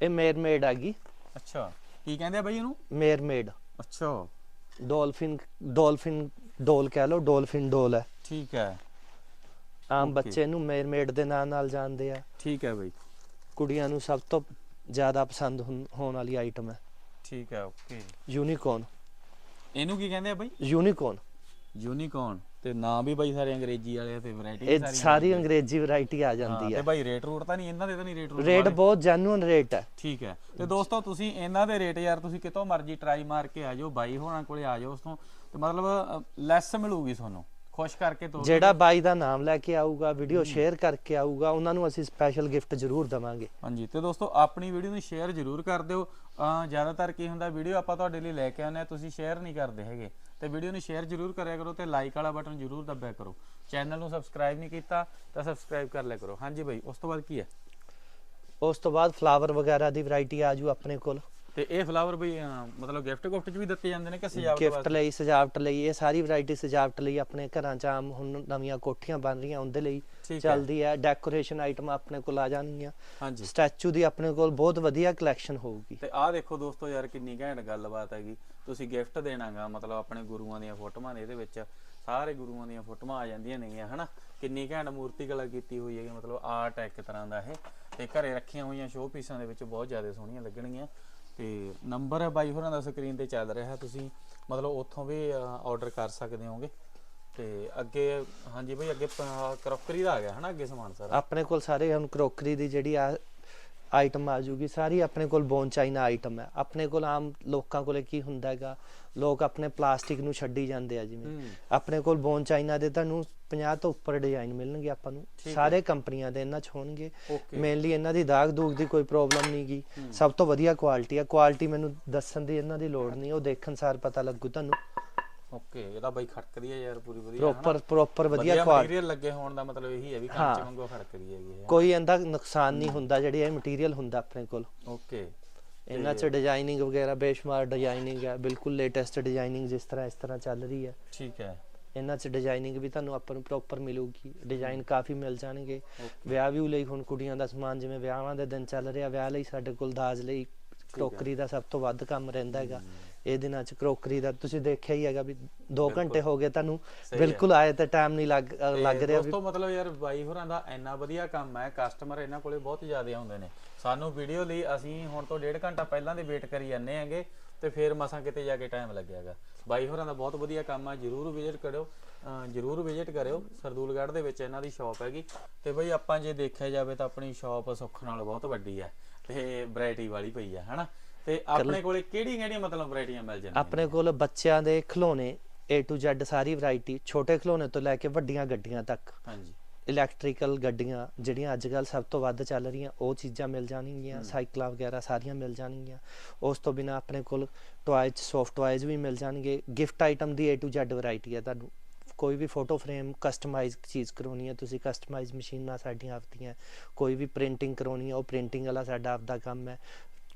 Speaker 1: ਇਹ ਮੇਰਮੇਡ ਹੈਗੀ
Speaker 2: ਅੱਛਾ ਕੀ ਕਹਿੰਦੇ ਆ ਬਈ ਇਹਨੂੰ?
Speaker 1: ਮੇਰਮੇਡ
Speaker 2: ਅੱਛਾ।
Speaker 1: ਡੋਲਫਿਨ ਡੋਲਫਿਨ ਡੋਲ ਕਹਿ ਲਓ ਡੋਲਫਿਨ ਡੋਲ ਹੈ।
Speaker 2: ਠੀਕ ਹੈ।
Speaker 1: ਆਮ. ਬੱਚੇ ਨੂੰ ਮੇਰਮੇਡ ਦੇ ਨਾਂ ਨਾਲ ਜਾਣਦੇ ਆ।
Speaker 2: ਠੀਕ ਹੈ ਬਈ।
Speaker 1: ਕੁੜੀਆਂ ਨੂੰ ਸਭ ਤੋਂ ਜ਼ਿਆਦਾ ਪਸੰਦ ਹੋਣ ਵਾਲੀ ਆਈਟਮ ਹੈ।
Speaker 2: ਠੀਕ ਹੈ ਓਕੇ
Speaker 1: ਯੂਨੀਕੋਰਨ
Speaker 2: ਇਹਨੂੰ ਕੀ ਕਹਿੰਦੇ ਆ ਬਈ?
Speaker 1: ਯੂਨੀਕੋਰਨ
Speaker 2: ਯੂਨੀਕੌਰਨ ਤੇ ਨਾਂ ਵੀ ਬਾਈ ਸਾਰੇ ਅੰਗਰੇਜ਼ੀ ਵਾਲੇ ਆ ਤੇ ਵੈਰਾਈਟੀ
Speaker 1: ਇਹ ਸਾਰੀ ਅੰਗਰੇਜ਼ੀ ਵੈਰਾਈਟੀ ਆ ਜਾਂਦੀ
Speaker 2: ਤੇ
Speaker 1: ਹੈ
Speaker 2: ਬਾਈ ਰੇਟ ਰੂਟ ਤਾਂ ਨਹੀਂ ਇਹਨਾਂ ਦੇ ਤਾਂ ਨਹੀਂ ਰੇਟ ਰੂਟ
Speaker 1: ਰੇਟ? ਬਹੁਤ ਜੈਨੂਇਨ ਰੇਟ ਹੈ
Speaker 2: ਠੀਕ ਹੈ। ਤੇ ਦੋਸਤੋ ਤੁਸੀਂ ਇਹਨਾਂ ਦੇ ਰੇਟ ਯਾਰ ਤੁਸੀਂ ਕਿਤੋਂ ਮਰਜ਼ੀ ਟਰਾਈ ਮਾਰ ਕੇ ਆ ਜਾਓ ਬਾਈ ਹੋਣਾ ਕੋਲੇ ਆ ਜਾਓ ਉਸ ਤੋਂ। ਤੇ ਮਤਲਬ ਲੈਸ ਮਿਲੂਗੀ ਤੁਹਾਨੂੰ। ਖੁਸ਼ ਕਰਕੇ ਤੋਂ
Speaker 1: ਜਿਹੜਾ ਬਾਈ ਦਾ ਨਾਮ ਲੈ ਕੇ ਆਊਗਾ ਵੀਡੀਓ ਸ਼ੇਅਰ ਕਰਕੇ ਆਊਗਾ ਉਹਨਾਂ ਨੂੰ ਅਸੀਂ ਸਪੈਸ਼ਲ ਗਿਫਟ ਜ਼ਰੂਰ ਦਵਾਂਗੇ।
Speaker 2: ਹਾਂਜੀ ਤੇ ਦੋਸਤੋ ਆਪਣੀ ਵੀਡੀਓ ਨੂੰ ਸ਼ੇਅਰ ਜ਼ਰੂਰ ਕਰ ਦਿਓ। ਜ਼ਿਆਦਾਤਰ ਕੀ ਹੁੰਦਾ ਵੀਡੀਓ ਆਪਾਂ ਤੁਹਾਡੇ ਲਈ ਲੈ ਕੇ ਆਉਂਦੇ ਆ ਤੁਸੀਂ ਸ਼ੇਅਰ ਨਹੀਂ ਕਰਦੇ ਹੈਗੇ। ਤੇ ਵੀਡੀਓ ਨੂੰ ਸ਼ੇਅਰ ਜ਼ਰੂਰ ਕਰਿਆ ਕਰੋ ਤੇ ਲਾਈਕ ਵਾਲਾ ਬਟਨ ਜ਼ਰੂਰ ਦਬਿਆ ਕਰੋ। ਚੈਨਲ ਨੂੰ ਸਬਸਕ੍ਰਾਈਬ ਨਹੀਂ ਕੀਤਾ ਤਾਂ ਸਬਸਕ੍ਰਾਈਬ ਕਰ ਲਿਆ ਕਰੋ। ਹਾਂਜੀ ਬਾਈ ਉਸ ਤੋਂ ਬਾਅਦ ਕੀ ਹੈ?
Speaker 1: ਉਸ ਤੋਂ ਬਾਅਦ ਫਲਾਵਰ ਵਗੈਰਾ ਦੀ ਵੈਰਾਈਟੀ ਆਜੂ ਆਪਣੇ ਕੋਲ।
Speaker 2: ਤੇ ਇਹ ਫਲਾਵਰ ਅਹ, ਮਤਲਬ ਗਿਫਟ ਗੁਫਟ ਚ ਵੀ ਦਿੱਤੇ ਜਾਂਦੇ ਨੇ ਕਿ ਸਜਾਵਟ
Speaker 1: ਗਿਫਟ
Speaker 2: ਵਾਸਤੇ?
Speaker 1: ਲਈ ਸਜਾਵਟ ਲਈ ਇਹ ਸਾਰੀ ਵੈਰਾਈਟੀ ਸਜਾਵਟ ਲਈ ਆਪਣੇ ਘਰਾਂ 'ਚ ਆਮ ਹੁਣ ਨਵੀਆਂ ਕੋਠੀਆਂ ਬਣ ਰਹੀਆਂ ਉਹਦੇ ਲਈ
Speaker 2: ਠੀਕ ਹੈ।
Speaker 1: ਚੱਲਦੀ ਹੈ। ਡੈਕੋਰੇਸ਼ਨ ਆਈਟਮ ਆਪਣੇ ਕੋਲ ਆ ਜਾਣਗੀਆਂ।
Speaker 2: ਹਾਂਜੀ।
Speaker 1: ਸਟੈਚੂ ਦੀ ਆਪਣੇ ਕੋਲ ਬਹੁਤ ਵਧੀਆ ਕਲੈਕਸ਼ਨ ਹੋਊਗੀ।
Speaker 2: ਤੇ ਆਹ ਦੇਖੋ ਦੋਸਤੋ ਯਾਰ ਕਿੰਨੀ ਘੈਂਟ ਗੱਲਬਾਤ ਹੈਗੀ। ਤੁਸੀਂ ਗਿਫਟ ਦੇਣਾਗਾ ਮਤਲਬ ਆਪਣੇ ਗੁਰੂਆਂ ਦੀਆਂ ਫੋਟੋਆਂ ਨੇ ਇਹਦੇ ਵਿੱਚ। ਸਾਰੇ ਗੁਰੂਆਂ ਦੀਆਂ ਫੋਟੋਆਂ ਆ ਜਾਂਦੀਆਂ ਨੇਗੀਆਂ ਹਨਾ? ਕਿੰਨੀ ਘੈਂਟ ਮੂਰਤੀ ਕਲਾ ਕੀਤੀ ਹੋਈ ਹੈ ਮਤਲਬ ਆਰਟ ਹੈ ਇੱਕ ਤਰ੍ਹਾਂ ਦਾ ਇਹ। ਤੇ ਘਰੇ ਰੱਖੀਆਂ ਹੋਈਆਂ ਸ਼ੋਅ ਪੀਸਾਂ ਦੇ ਵਿੱਚ ਬਹੁਤ ਜ਼ਿਆਦਾ ਸੋਹਣੀਆਂ ਲੱਗਣਗੀਆਂ। ਤੇ ਨੰਬਰ ਬਾਈ ਹੋਰਾਂ ਦਾ ਸਕਰੀਨ ਤੇ ਚੱਲ ਰਿਹਾ ਤੁਸੀਂ ਮਤਲਬ ਉੱਥੋਂ ਵੀ ਆਰਡਰ ਕਰ ਸਕਦੇ ਹੋਗੇ। ਤੇ ਅੱਗੇ, ਹਾਂਜੀ ਬਈ, ਅੱਗੇ ਕਰੋਕਰੀ ਦਾ ਆ ਗਿਆ ਹਨਾ, ਅੱਗੇ ਸਮਾਨ ਸਾਰਾ?
Speaker 1: ਆਪਣੇ ਕੋਲ ਸਾਰੇ ਹੁਣ ਕਰੋਕਰੀ ਦੀ ਜਿਹੜੀ ਆ ਆਈਟਮ ਆ ਜੂਗੀ ਸਾਰੀ ਆਪਣੇ ਕੋਲ ਬੋਨ ਚਾਈਨਾ ਆਈਟਮ ਹੈ। ਆਪਣੇ ਕੋਲ ਆਮ ਲੋਕਾਂ ਕੋਲੇ ਕੀ ਹੁੰਦਾ ਹੈਗਾ? ਲੋਕ ਆਪਣੇ ਪਲਾਸਟਿਕ ਨੂੰ ਛੱਡੀ ਜਾਂਦੇ ਆ ਜਿਵੇਂ। ਆਪਣੇ ਕੋਲ ਬੋਨ ਚਾਈਨਾ ਦੇ ਤੁਹਾਨੂੰ 50 ਤੋਂ ਉੱਪਰ ਡਿਜ਼ਾਈਨ ਮਿਲਣਗੇ ਆਪਾਂ ਨੂੰ। ਸਾਰੇ ਕੰਪਨੀਆਂ ਦੇ ਇਹਨਾਂ ਚ ਹੋਣਗੇ। ਮੇਨਲੀ ਇਹਨਾਂ ਦੀ ਦਾਗ ਦੂਗ ਦੀ ਕੋਈ ਪ੍ਰੋਬਲਮ ਨਹੀਂ ਗੀ। ਸਭ ਤੋਂ ਵਧੀਆ ਕੁਆਲਿਟੀ ਆ। ਕੁਆਲਿਟੀ ਮੈਨੂੰ ਦੱਸਣ ਦੀ ਇਹਨਾਂ ਦੀ ਲੋੜ ਨਹੀਂ ਉਹ ਦੇਖਣ ਸਾਰ ਪਤਾ ਲੱਗੂ ਤੁਹਾਨੂੰ।
Speaker 2: ਓਕੇ ਇਹਦਾ ਬਾਈ ਖੜਕਦੀ ਹੈ ਯਾਰ ਪੂਰੀ ਵਧੀਆ
Speaker 1: ਪ੍ਰੋਪਰ ਪ੍ਰੋਪਰ ਵਧੀਆ ਕੁਆਲਿਟੀ
Speaker 2: ਮਟੀਰੀਅਲ ਲੱਗੇ ਹੋਣ ਦਾ ਮਤਲਬ ਇਹੀ ਹੈ ਵੀ। ਕੰਚ ਵਾਂਗੂ ਖੜਕਦੀ ਹੈਗੀ
Speaker 1: ਕੋਈ ਇਹਦਾ ਨੁਕਸਾਨ ਨਹੀਂ ਹੁੰਦਾ ਜਿਹੜੀ ਇਹ ਮਟੀਰੀਅਲ ਹੁੰਦਾ ਆਪਣੇ ਕੋਲ।
Speaker 2: ਓਕੇ।
Speaker 1: ਇਹਨਾਂ ਚ ਡਿਜ਼ਾਈਨਿੰਗ ਵਗੈਰਾ ਬੇਸ਼ੁਮਾਰ ਡਿਜ਼ਾਈਨਿੰਗ ਹੈ ਬਿਲਕੁਲ ਲੇਟੈਸਟ ਡਿਜ਼ਾਈਨਿੰਗ ਜਿਸ ਤਰ੍ਹਾਂ ਇਸ ਤਰ੍ਹਾਂ ਚੱਲ ਰਹੀ ਹੈ।
Speaker 2: ਠੀਕ ਹੈ।
Speaker 1: ਇਹਨਾਂ ਚ ਡਿਜ਼ਾਈਨਿੰਗ ਵੀ ਤੁਹਾਨੂੰ ਆਪਾਂ ਨੂੰ ਪ੍ਰੋਪਰ ਮਿਲੂਗੀ। ਡਿਜ਼ਾਈਨ ਕਾਫੀ ਮਿਲ ਜਾਣਗੇ। ਵਿਆਹ ਵੀ ਲਈ ਹੁਣ ਕੁੜੀਆਂ ਦਾ ਸਮਾਨ ਜਿਵੇਂ ਵਿਆਹਾਂ ਦੇ ਦਿਨ ਚੱਲ ਰਿਹਾ ਵਿਆਹ ਲਈ ਸਾਡੇ ਕੋਲ ਦਾਜ ਲਈ ਕਰੋਕਰੀ ਦਾ ਸਭ ਤੋਂ ਵੱਧ ਕੰਮ ਰਹਿੰਦਾ ਹੈਗਾ। ਇਹ ਦਿਨਾਂ ਚ ਕਰੋਕਰੀ ਦਾ ਤੁਸੀਂ ਦੇਖਿਆ ਹੀ ਹੈਗਾ ਵੀ 2 ਘੰਟੇ ਹੋ ਗਏ ਤੁਹਾਨੂੰ। ਬਿਲਕੁਲ ਆਏ ਤੇ ਟਾਈਮ ਨਹੀਂ ਲੱਗ ਲੱਗ ਰਿਹਾ ਵੀ
Speaker 2: ਦੋਸਤੋ ਮਤਲਬ ਯਾਰ ਬਾਈ ਹੋਰਾਂ ਦਾ ਇੰਨਾ ਵਧੀਆ ਕੰਮ ਹੈ ਕਸਟਮਰ ਇਹਨਾਂ ਕੋਲੇ ਬਹੁਤ ਜ਼ਿਆਦਾ ਆਉਂਦੇ ਨੇ। ਸਾਨੂੰ ਵੀਡੀਓ ਲਈ ਅਸੀਂ ਹੁਣ ਤੋਂ ਡੇਢ ਘੰਟਾ ਪਹਿਲਾਂ ਦੇ ਵੇਟ ਕਰੀ ਜਾਂਦੇ ਆਂਗੇ ਤੇ ਫਿਰ ਮਸਾਂ ਕਿਤੇ ਜਾ ਕੇ ਟਾਈਮ ਲੱਗਿਆਗਾ ਬਾਈ ਹੋਰਾਂ ਦਾ ਬਹੁਤ ਵਧੀਆ ਕੰਮ ਹੈ ਜਰੂਰ ਵਿਜ਼ਿਟ ਕਰਿਓ ਜਰੂਰ ਵਿਜ਼ਿਟ ਕਰਿਓ। ਸਰਦੂਲਗੜ੍ਹ ਦੇ ਵਿੱਚ ਇਹਨਾਂ ਦੀ ਸ਼ਾਪ ਹੈਗੀ ਤੇ ਬਈ ਆਪਾਂ ਜੇ ਦੇਖਿਆ ਜਾਵੇ ਤਾਂ ਆਪਣੀ ਸ਼ਾਪ ਸੁੱਖ ਨਾਲ ਬਹੁਤ ਵੱਡੀ ਹੈ ਤੇ ਵੈਰਾਈਟੀ ਵਾਲੀ ਪਈ ਹੈ ਹਨਾ? ਤੇ ਆਪਣੇ ਕੋਲੇ ਕਿਹੜੀ ਕਿਹੜੀ ਮਤਲਬ ਵੈਰਾਈਟੀਆਂ ਮਿਲ ਜਾਂਦੀਆਂ
Speaker 1: ਆਪਣੇ ਕੋਲ ਬੱਚਿਆਂ ਦੇ ਖਿਡੌਣੇ A to Z ਸਾਰੀ ਵੈਰਾਈਟੀ ਛੋਟੇ ਖਿਡੌਣੇ ਤੋਂ ਲੈ ਕੇ ਵੱਡੀਆਂ ਗੱਡੀਆਂ ਤੱਕ।
Speaker 2: ਹਾਂਜੀ।
Speaker 1: ਇਲੈਕਟ੍ਰੀਕਲ ਗੱਡੀਆਂ ਜਿਹੜੀਆਂ ਅੱਜ ਕੱਲ ਸਭ ਤੋਂ ਵੱਧ ਚੱਲ ਰਹੀਆਂ ਉਹ ਚੀਜ਼ਾਂ ਮਿਲ ਜਾਣਗੀਆਂ ਸਾਈਕਲਾਂ ਵਗੈਰਾ ਸਾਰੀਆਂ ਮਿਲ ਜਾਣਗੀਆਂ। ਉਸ ਤੋਂ ਬਿਨਾ ਆਪਣੇ ਕੋਲ ਟੁਆਇਜ਼ ਸੌਫਟ ਟੁਆਇਜ਼ ਵੀ ਮਿਲ ਜਾਣਗੇ। ਗਿਫਟ ਆਈਟਮ ਦੀ A to Z ਵੈਰਾਈਟੀ ਹੈ ਤੁਹਾਨੂੰ। ਕੋਈ ਵੀ ਫੋਟੋ ਫਰੇਮ ਕਸਟਮਾਈਜ਼ ਚੀਜ਼ ਕਰਵਾਉਣੀ ਹੈ ਤੁਸੀਂ ਕਸਟਮਾਈਜ਼ ਮਸ਼ੀਨਾਂ ਸਾਡੀਆਂ ਆਪਦੀਆਂ ਕੋਈ ਵੀ ਪ੍ਰਿੰਟਿੰਗ ਕਰਾਉਣੀ ਹੈ ਉਹ ਪ੍ਰਿੰਟਿੰਗ ਵਾਲਾ ਸਾਡਾ ਆਪਦਾ ਕੰਮ ਹੈ।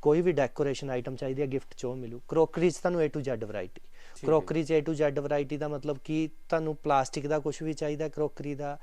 Speaker 1: ਕੋਈ ਵੀ ਡੈਕੋਰੇਸ਼ਨ ਆਈਟਮ ਚਾਹੀਦੀ ਹੈ ਗਿਫਟ ਚੋਂ ਮਿਲੂ। ਕਰੋਕਰੀ 'ਚ ਤੁਹਾਨੂੰ A to Z variety crockery 'ਚ A to Z ਵੈਰਾਈਟੀ ਦਾ ਮਤਲਬ ਕਿ ਤੁਹਾਨੂੰ ਪਲਾਸਟਿਕ ਦਾ ਕੁਝ ਵੀ ਚਾਹੀਦਾ ਕਰੋਕਰੀ ਦਾ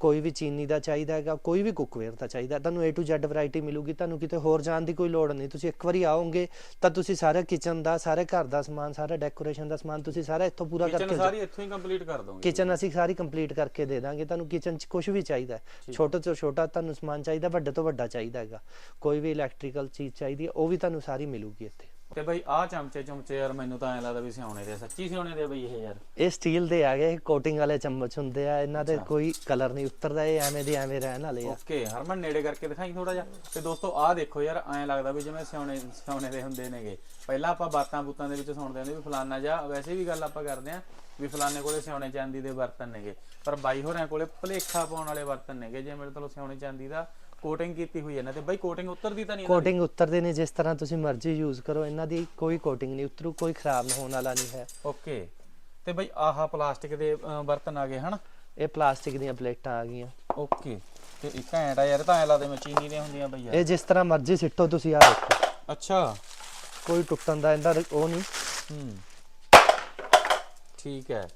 Speaker 1: ਕੋਈ ਵੀ ਚੀਨੀ ਦਾ ਚਾਹੀਦਾ ਹੈਗਾ ਕੋਈ ਵੀ ਕੁੱਕਵੇਅਰ ਦਾ ਚਾਹੀਦਾ ਤੁਹਾਨੂੰ A to Z ਵੈਰਾਈਟੀ ਮਿਲੂਗੀ ਤੁਹਾਨੂੰ ਕਿਤੇ ਹੋਰ ਜਾਣ ਦੀ ਕੋਈ ਲੋੜ ਨਹੀਂ। ਤੁਸੀਂ ਇੱਕ ਵਾਰੀ ਆਓਗੇ ਤਾਂ ਤੁਸੀਂ ਸਾਰਾ ਕਿਚਨ ਦਾ ਸਾਰੇ ਘਰ ਦਾ ਸਮਾਨ ਸਾਰਾ ਡੈਕੋਰੇਸ਼ਨ ਦਾ ਸਮਾਨ ਤੁਸੀਂ ਸਾਰਾ ਇੱਥੋਂ ਪੂਰਾ
Speaker 2: ਕਿਚਨ
Speaker 1: ਕਰਕੇ
Speaker 2: ਸਾਰੀ ਇੱਥੋਂ ਹੀ ਕੰਪਲੀਟ ਕਰ ਦੋਗੇ
Speaker 1: ਕਿਚਨ ਅਸੀਂ ਸਾਰੀ ਕੰਪਲੀਟ ਕਰਕੇ ਦੇ ਦਾਂਗੇ ਤੁਹਾਨੂੰ ਕਿਚਨ 'ਚ ਕੁਝ ਵੀ ਚਾਹੀਦਾ। ਛੋਟੇ ਤੋਂ ਛੋਟਾ ਤੁਹਾਨੂੰ ਸਮਾਨ ਚਾਹੀਦਾ ਵੱਡੇ ਤੋਂ ਵੱਡਾ ਚਾਹੀਦਾ ਹੈਗਾ। ਕੋਈ ਵੀ ਇਲੈਕਟ੍ਰੀਕਲ ਚੀਜ਼ ਚਾਹੀਦੀ ਹੈ ਉਹ ਵੀ ਤੁਹਾਨੂੰ ਸਾਰੀ ਮਿਲੂਗੀ ਇੱਥੇ।
Speaker 2: ਤੇ ਬਈ ਆਹ ਚਮਚੇ ਚਮਚੇ ਯਾਰ ਮੈਨੂੰ ਤਾਂ ਐ ਲੱਗਦਾ ਵੀ ਸਿਆਉਣੇ ਦੇ। ਸੱਚੀ ਸਿਆਉਣੇ ਦੇ ਬਈ ਇਹ ਯਾਰ।
Speaker 1: ਇਹ ਸਟੀਲ ਦੇ ਆ ਗਏ ਕੋਟਿੰਗ ਵਾਲੇ ਚਮਚ ਹੁੰਦੇ ਆ ਇਹਨਾਂ ਦੇ ਕੋਈ ਕਲਰ ਨਹੀਂ ਉਤਰਦਾ ਇਹ ਐਵੇਂ ਦੇ ਐਵੇਂ ਰਹਿਣ ਵਾਲੇ ਆ।
Speaker 2: ਓਕੇ ਹਰਮਨ ਨੇੜੇ ਕਰਕੇ ਦਿਖਾਈ ਥੋੜਾ ਜਿਹਾ। ਤੇ ਦੋਸਤੋ ਆਹ ਦੇਖੋ ਯਾਰ ਐਂ ਲੱਗਦਾ ਵੀ ਜਿਵੇਂ ਸਿਆਉਣੇ ਸਿਆਉਣੇ ਦੇ ਹੁੰਦੇ ਨੇਗੇ। ਪਹਿਲਾਂ ਆਪਾਂ ਬਾਤਾਂ ਬੂਤਾਂ ਦੇ ਵਿੱਚ ਸੁਣਦੇ ਹੁੰਦੇ ਵੀ ਫਲਾਨਾ ਜਾਂ ਵੈਸੇ ਵੀ ਗੱਲ ਆਪਾਂ ਕਰਦੇ ਆਂ ਵੀ ਫਲਾਨੇ ਕੋਲੇ ਸਿਆਉਣੇ ਚਾਂਦੀ ਦੇ ਬਰਤਨ ਨੇਗੇ। ਪਰ ਬਾਈ ਹੋਰਾਂ ਕੋਲੇ ਭਲੇਖਾ ਪਾਉਣ ਵਾਲੇ ਬਰਤਨ ਨੇਗੇ ਜਿਵੇਂ ਮਤਲਬ ਸਿਆਉਣੇ ਚਾਂਦੀ ਦਾ ਕੋਟਿੰਗ ਕੀਤੀ ਹੋਈ ਹੈ ਨਾ ਤੇ ਬਾਈ ਕੋਟਿੰਗ ਉਤਰਦੀ ਤਾਂ ਨਹੀਂ ਇਹਨਾਂ?
Speaker 1: ਕੋਟਿੰਗ ਉਤਰਦੇ ਨੇ ਜਿਸ ਤਰ੍ਹਾਂ ਤੁਸੀਂ ਮਰਜ਼ੀ ਯੂਜ਼ ਕਰੋ ਇਹਨਾਂ ਦੀ ਕੋਈ ਕੋਟਿੰਗ ਨਹੀਂ ਉਤਰੂ ਕੋਈ ਖਰਾਬ ਹੋਣ ਵਾਲਾ ਨਹੀਂ ਹੈ।
Speaker 2: ਓਕੇ ਤੇ ਬਈ ਆਹ ਪਲਾਸਟਿਕ ਦੇ ਬਰਤਨ ਆ ਗਏ ਹਨ?
Speaker 1: ਇਹ ਪਲਾਸਟਿਕ ਦੀਆਂ ਪਲੇਟਾਂ ਆ ਗਈਆਂ।
Speaker 2: ਓਕੇ ਤੇ ਇੱਕ ਘੈਂਟ ਆ ਯਾਰ ਇਹ ਤਾਂ ਐ ਲੱਗਦਾ ਮੈਂ ਚੀਨੀ ਦੀਆਂ ਹੁੰਦੀਆਂ ਬਈ ਯਾਰ।
Speaker 1: ਇਹ ਜਿਸ ਤਰ੍ਹਾਂ ਮਰਜ਼ੀ ਸਿੱਟੋ ਤੁਸੀਂ ਆ ਦੇਖੋ।
Speaker 2: ਅੱਛਾ।
Speaker 1: ਕੋਈ ਟੁੱਟਣ ਦਾ ਇਹਦਾ ਉਹ ਨਹੀਂ।
Speaker 2: ਹੂੰ। ਠੀਕ ਹੈ।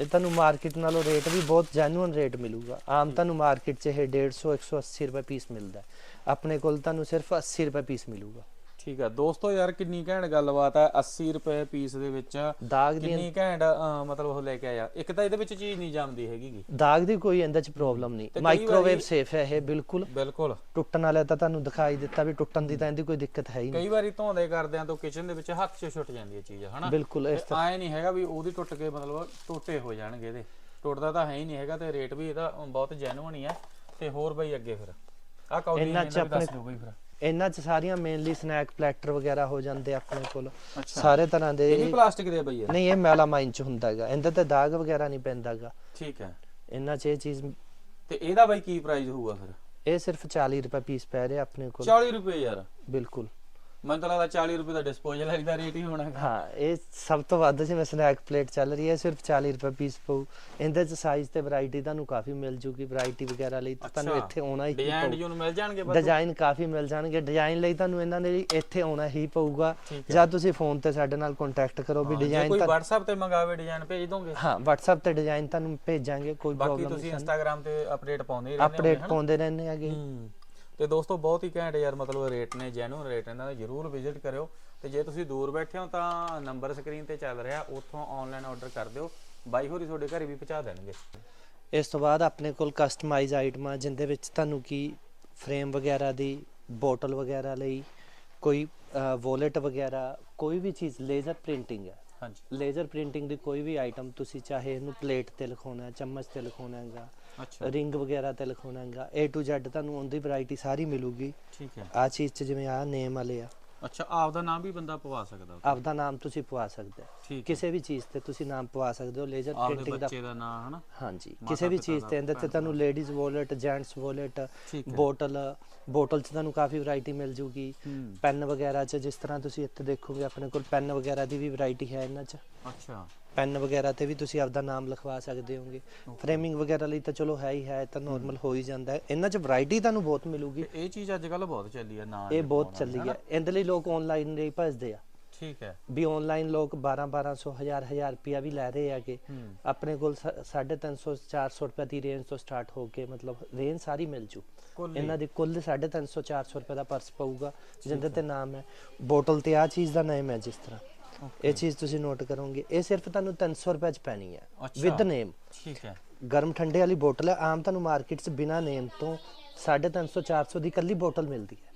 Speaker 1: ਇਹ ਤੁਹਾਨੂੰ ਮਾਰਕੀਟ ਨਾਲੋਂ ਰੇਟ ਵੀ ਬਹੁਤ ਜੈਨੂਅਨ ਰੇਟ ਮਿਲੂਗਾ। ਆਮ ਤੁਹਾਨੂੰ ਮਾਰਕੀਟ 'ਚ ਇਹ 150 180 ਰੁਪਏ ਪੀਸ ਮਿਲਦਾ ਆਪਣੇ ਕੋਲ ਤੁਹਾਨੂੰ ਸਿਰਫ 80 ਰੁਪਏ ਪੀਸ ਮਿਲੂਗਾ।
Speaker 2: ਠੀਕ ਆ। ਦੋਸਤੋ ਯਾਰ ਕਿੰਨੀ ਘੈਂਟ ਗੱਲਬਾਤ ਹੈ 80 ਰੁਪਏ ਪੀਸ ਦੇ ਵਿੱਚ
Speaker 1: ਦਾਗ ਦੀਆਂ
Speaker 2: ਕਿੰਨੀ ਘੈਂਟ ਮਤਲਬ ਉਹ ਲੈ ਕੇ ਆਇਆ। ਇੱਕ ਤਾਂ ਇਹਦੇ ਵਿੱਚ ਚੀਜ਼ ਨਹੀਂ ਜੰਮਦੀ ਹੈਗੀ।
Speaker 1: ਦਾਗ ਦੀ ਕੋਈ ਇਹਦੇ 'ਚ ਪ੍ਰੋਬਲਮ ਨਹੀਂ। ਮਾਈਕ੍ਰੋਵੇਵ ਸੇਫ ਹੈ ਇਹ ਬਿਲਕੁਲ।
Speaker 2: ਬਿਲਕੁਲ।
Speaker 1: ਟੁੱਟਣ ਵਾਲਾ ਤਾਂ ਤੁਹਾਨੂੰ ਦਿਖਾਈ ਦਿੱਤਾ ਵੀ ਟੁੱਟਣ ਦੀ ਤਾਂ ਇਹਦੀ ਕੋਈ ਦਿੱਕਤ ਹੈ ਹੀ ਨਹੀਂ।
Speaker 2: ਕਈ ਵਾਰੀ ਧੋਂਦੇ ਕਰਦਿਆਂ ਤੋਂ ਕਿਚਨ ਦੇ ਵਿੱਚ ਹੱਥ 'ਚ ਛੁੱਟ ਜਾਂਦੀ ਹੈ ਚੀਜ਼ ਹਨਾ?
Speaker 1: ਬਿਲਕੁਲ ਇਸ
Speaker 2: ਐ ਨਹੀਂ ਹੈਗਾ ਵੀ ਉਹਦੀ ਟੁੱਟ ਕੇ ਮਤਲਬ ਟੋਟੇ ਹੋ ਜਾਣਗੇ ਇਹਦੇ। ਟੁੱਟਦਾ ਤਾਂ ਹੈ ਹੀ ਨਹੀਂ ਹੈਗਾ ਤੇ ਰੇਟ ਵੀ ਇਹਦਾ ਬਹੁਤ ਜੈਨੂਇਨ ਹੀ ਹੈ ਤੇ ਹੋਰ ਬਈ ਅੱਗੇ ਫਿਰ। ਆ ਕੌਡੀਆਂ
Speaker 1: ਇਹਨਾਂ 'ਚ
Speaker 2: ਚ ਦੱਸ
Speaker 1: ਆਪਣੇ-
Speaker 2: ਦਿਓ ਬਈ ਫਿਰ।
Speaker 1: ਇਹਨਾਂ 'ਚ ਸਾਰੀਆਂ ਮੇਨਲੀ ਸਨੈਕ ਪਲੈਟਰ ਵਗੈਰਾ ਹੋ ਜਾਂਦੇ ਆਪਣੇ ਕੋਲ। ਸਾਰੇ ਤਰ੍ਹਾਂ ਦੇ
Speaker 2: ਇਹ ਵੀ ਪਲਾਸਟਿਕ ਦੇ ਬਈ ਇਹ
Speaker 1: ਨਹੀਂ ਇਹ ਮੈਲਾਮਾਈਨ 'ਚ ਹੁੰਦਾ ਹੈਗਾ ਇਹਦੇ ਤੇ ਦਾਗ ਵਗੈਰਾ ਨਹੀਂ ਪੈਂਦਾਗਾ।
Speaker 2: ਠੀਕ ਹੈ।
Speaker 1: ਇਹਨਾਂ 'ਚ ਇਹ ਚੀਜ਼
Speaker 2: ਤੇ ਇਹਦਾ ਬਈ ਕੀ ਪ੍ਰਾਈਸ ਹੋਊਗਾ ਫਿਰ?
Speaker 1: ਇਹ ਸਿਰਫ 40 ਰੁਪਏ ਪੀਸ ਪੈ ਰਿਹਾ ਆਪਣੇ ਕੋਲ।
Speaker 2: 40 ਰੁਪਏ ਯਾਰ।
Speaker 1: ਬਿਲਕੁਲ।
Speaker 2: ਮੈਨੂੰ ਤਾਂ ਲੱਗਦਾ 40 ਰੁਪਏ ਦਾ ਡਿਸਪੋਜ਼ਲ ਵਾਲੀ ਦਾ ਰੇਟ ਹੀ ਹੋਣਾ।
Speaker 1: ਹਾਂ ਇਹ ਸਭ ਤੋਂ ਵੱਧ ਜਿਵੇਂ ਸਨੈਕ ਪਲੇਟ ਚੱਲ ਰਹੀ ਹੈ ਸਿਰਫ 40 ਰੁਪਏ ਪੀਸ ਪਊ ਇਹਦੇ 'ਚ ਸਾਈਜ਼ ਤੇ ਵੈਰਾਈਟੀ ਤੁਹਾਨੂੰ ਕਾਫੀ ਮਿਲ ਜੂਗੀ ਵੈਰਾਈਟੀ ਵਗੈਰਾ ਲਈ ਤਾਂ ਤੁਹਾਨੂੰ। ਇੱਥੇ ਆਉਣਾ ਹੀ
Speaker 2: ਡਿਜ਼ਾਈਨ ਡਿਜ਼ਾਈਨ ਮਿਲ ਜਾਣਗੇ ਬਸ
Speaker 1: ਡਿਜ਼ਾਈਨ ਕਾਫੀ ਮਿਲ ਜਾਣਗੇ ਡਿਜ਼ਾਈਨ ਲਈ ਤੁਹਾਨੂੰ ਇਹਨਾਂ ਦੇ ਲਈ ਇੱਥੇ ਆਉਣਾ ਹੀ ਪਊਗਾ
Speaker 2: ਹੈ।
Speaker 1: ਜਾਂ ਤੁਸੀਂ ਫੋਨ ਤੇ ਸਾਡੇ ਨਾਲ ਕੰਟੈਕਟ ਕਰੋ ਵੀ
Speaker 2: ਹਾਂ,
Speaker 1: ਡਿਜ਼ਾਈਨ
Speaker 2: ਕੋਈ WhatsApp ਤੇ ਮੰਗਾਵੇ ਡਿਜ਼ਾਈਨ ਭੇਜ ਦੋਗੇ
Speaker 1: ਹਾਂ WhatsApp ਤੇ ਡਿਜ਼ਾਈਨ ਤੁਹਾਨੂੰ ਭੇਜਾਂਗੇ ਕੋਈ
Speaker 2: ਬਾਕੀ
Speaker 1: ਪ੍ਰੋਬਲਮ
Speaker 2: ਤੁਸੀਂ
Speaker 1: ਨਹੀਂ
Speaker 2: Instagram ਤੇ ਅਪਡੇਟ ਪਾਉਂਦੇ ਹੀ ਰਹਿੰਦੇ
Speaker 1: ਅਪਡੇਟ
Speaker 2: ਹੋਗੇ, ਹਨਾ?
Speaker 1: ਪਾਉਂਦੇ ਰਹਿੰਦੇ ਹੈਗੇ
Speaker 2: ਹੂੰ। ਤੇ ਦੋਸਤੋ ਬਹੁਤ ਹੀ ਘੈਂਟ ਯਾਰ ਮਤਲਬ ਰੇਟ ਨੇ ਜੈਨੂਨ ਰੇਟ ਇਹਨਾਂ ਦਾ ਜਰੂਰ ਵਿਜ਼ਿਟ ਕਰਿਓ। ਤੇ ਜੇ ਤੁਸੀਂ ਦੂਰ ਬੈਠੇ ਹੋ ਤਾਂ ਨੰਬਰ ਸਕਰੀਨ ਤੇ ਚੱਲ ਰਿਹਾ ਉੱਥੋਂ ਆਨਲਾਈਨ ਆਰਡਰ ਕਰ ਦਿਓ। ਬਾਈ ਹੋਰੀ ਤੁਹਾਡੇ ਘਰੇ ਵੀ ਪਹੁੰਚਾ ਦੇਣਗੇ।
Speaker 1: ਇਸ ਤੋਂ ਬਾਅਦ ਆਪਣੇ ਕੋਲ ਕਸਟਮਾਈਜ਼ ਆਈਟਮਾਂ ਜਿੰਦੇ ਵਿੱਚ ਤੁਹਾਨੂੰ ਕੀ ਫਰੇਮ ਵਗੈਰਾ ਦੀ ਬੋਟਲ ਵਗੈਰਾ ਲਈ ਕੋਈ ਵੋਲਟ ਵਗੈਰਾ ਕੋਈ ਵੀ ਚੀਜ਼ ਲੇਜ਼ਰ ਪ੍ਰਿੰਟਿੰਗ ਹੈ
Speaker 2: ਹਾਂਜੀ।
Speaker 1: ਲੇਜ਼ਰ ਪ੍ਰਿੰਟਿੰਗ ਦੀ ਕੋਈ ਵੀ ਆਈਟਮ ਤੁਸੀਂ ਚਾਹੇ ਇਹਨੂੰ ਪਲੇਟ ਤੇ ਲਿਖਾਉਣਾ ਚਮਚ ਤੇ ਲਿਖਾਉਣਾ ਹੈਗਾ ਰਿੰਗ ਵਗੈਰਾ ਤੇ ਲਿਖਾਉਣਾ ਹੈਗਾ। A to Z ਤੁਹਾਨੂੰ ਉਹਦੀ ਵੈਰਾਈਟੀ ਸਾਰੀ ਮਿਲੂਗੀ।
Speaker 2: ਠੀਕ ਹੈ।
Speaker 1: ਆ ਚੀਜ਼ 'ਚ ਜਿਵੇਂ ਆ ਨੇਮ ਵਾਲੇ ਆ।
Speaker 2: ਅੱਛਾ ਆਪ ਦਾ ਨਾਮ ਵੀ ਬੰਦਾ ਪਵਾ ਸਕਦਾ ਉੱਥੇ।
Speaker 1: ਆਪਦਾ ਨਾਮ ਤੁਸੀਂ ਪਵਾ ਸਕਦੇ ਹੋ।
Speaker 2: ਠੀਕ ਹੈ।
Speaker 1: ਕਿਸੇ ਵੀ ਚੀਜ਼ ਤੇ ਤੁਸੀਂ ਨਾਮ ਪਵਾ ਸਕਦੇ ਹੋ। ਲੇਜ਼ਰ
Speaker 2: ਆਪਦੇ
Speaker 1: ਪ੍ਰਿੰਟਿੰਗ ਦਾ
Speaker 2: ਬੱਚੇ ਦਾ ਨਾਮ ਹਨਾ?
Speaker 1: ਹਾਂਜੀ। ਕਿਸੇ ਵੀ ਚੀਜ਼
Speaker 2: ਦਾ,
Speaker 1: ਤੇ ਇਹਦੇ ਤੇ
Speaker 2: ਭੈਣ
Speaker 1: ਤੁਹਾਨੂੰ ਲੇਡੀਜ਼ ਵੋਲਟ ਜੈਂਟਸ ਵੋਲਟ
Speaker 2: ਠੀਕ ਹੈ।
Speaker 1: ਬੋਟਲ ਬੋਟਲ 'ਚ ਤੁਹਾਨੂੰ ਕਾਫੀ ਵੈਰਾਈਟੀ ਮਿਲ ਜੂਗੀ।
Speaker 2: ਹੂੰ।
Speaker 1: ਪੈਨ ਵਗੈਰਾ 'ਚ ਜਿਸ ਤਰ੍ਹਾਂ ਤੁਸੀਂ ਇੱਥੇ ਦੇਖੋਗੇ ਆਪਣੇ ਕੋਲ ਪੈਨ ਵਗੈਰਾ ਦੀ ਵੀ ਵੈਰਾਈਟੀ ਹੈ ਇਹਨਾਂ 'ਚ।
Speaker 2: ਅੱਛਾ।
Speaker 1: ਪੈਨ ਵਗੈਰਾ ਤੇ ਵੀ ਤੁਸੀਂ ਆਪਦਾ ਨਾਮ ਲਿਖਵਾ ਸਕਦੇ ਹੋਗੇ। ਫਰੇਮਿੰਗ ਵਗੈਰਾ ਲਈ ਤਾਂ ਚਲੋ ਹੈ ਹੀ ਹੈ ਤਾਂ ਨਾਰਮਲ ਹੋ ਹੀ ਜਾਂਦਾ ਹੈ। ਇਹਨਾਂ 'ਚ ਵੈਰਾਈਟੀ ਤੁਹਾਨੂੰ ਬਹੁਤ ਮਿਲੂਗੀ।
Speaker 2: ਤੇ ਇਹ ਚੀਜ਼ ਅੱਜ ਕੱਲ ਬਹੁਤ ਚੱਲੀ ਆ ਨਾਂ
Speaker 1: ਇਹ ਬਹੁਤ ਚੱਲੀ ਹੈ ਇਹਦੇ ਲਈ ਲੋਕ ਆਨਲਾਈਨ ਲਈ ਭਜਦੇ ਆ।
Speaker 2: ਠੀਕ ਹੈ।
Speaker 1: ਵੀ ਆਨਲਾਈਨ ਲੋਕ 12 1200 1000 1000 ਰੁਪਿਆ ਵੀ ਲੈ ਰਹੇ ਹੈਗੇ।
Speaker 2: ਹੂੰ।
Speaker 1: ਆਪਣੇ ਕੋਲ 350 400 ਰੁਪਏ ਦੀ ਰੇਂਜ ਤੋਂ ਸਟਾਰਟ ਹੋ ਕੇ ਮਤਲਬ ਰੇਂਜ ਸਾਰੀ ਮਿਲ ਜੂ।
Speaker 2: ਹੀ।
Speaker 1: ਇਹਨਾਂ ਦੀ ਕੁੱਲ 350 400 ਰੁਪਏ ਦਾ ਪਰਸ ਪਊਗਾ ਜਿੰਦੇ ਤੇ ਨਾਮ ਹੈ। ਬੋਟਲ ਤੇ ਆ ਚੀਜ਼ ਦਾ ਨੇਮ ਹੈ ਜਿਸ ਤਰ੍ਹਾਂ। ਇਹ ਚੀਜ਼ ਤੁਸੀਂ ਨੋਟ ਕਰੋਗੇ। ਇਹ ਸਿਰਫ ਤੁਹਾਨੂੰ 300 ਰੁਪਏ ਚ ਪੈਣੀ ਹੈ। ਵਿਦ ਨੇਮ
Speaker 2: ਠੀਕ ਹੈ।
Speaker 1: ਗਰਮ ਠੰਡੇ ਵਾਲੀ ਬੋਟਲ ਹੈ। ਆਮ ਤੁਹਾਨੂੰ ਮਾਰਕੀਟ 'ਚ ਬਿਨਾ ਨੇਮ ਤੋਂ 350 400 ਦੀ ਕੱਲੀ ਬੋਟਲ ਮਿਲਦੀ ਹੈ।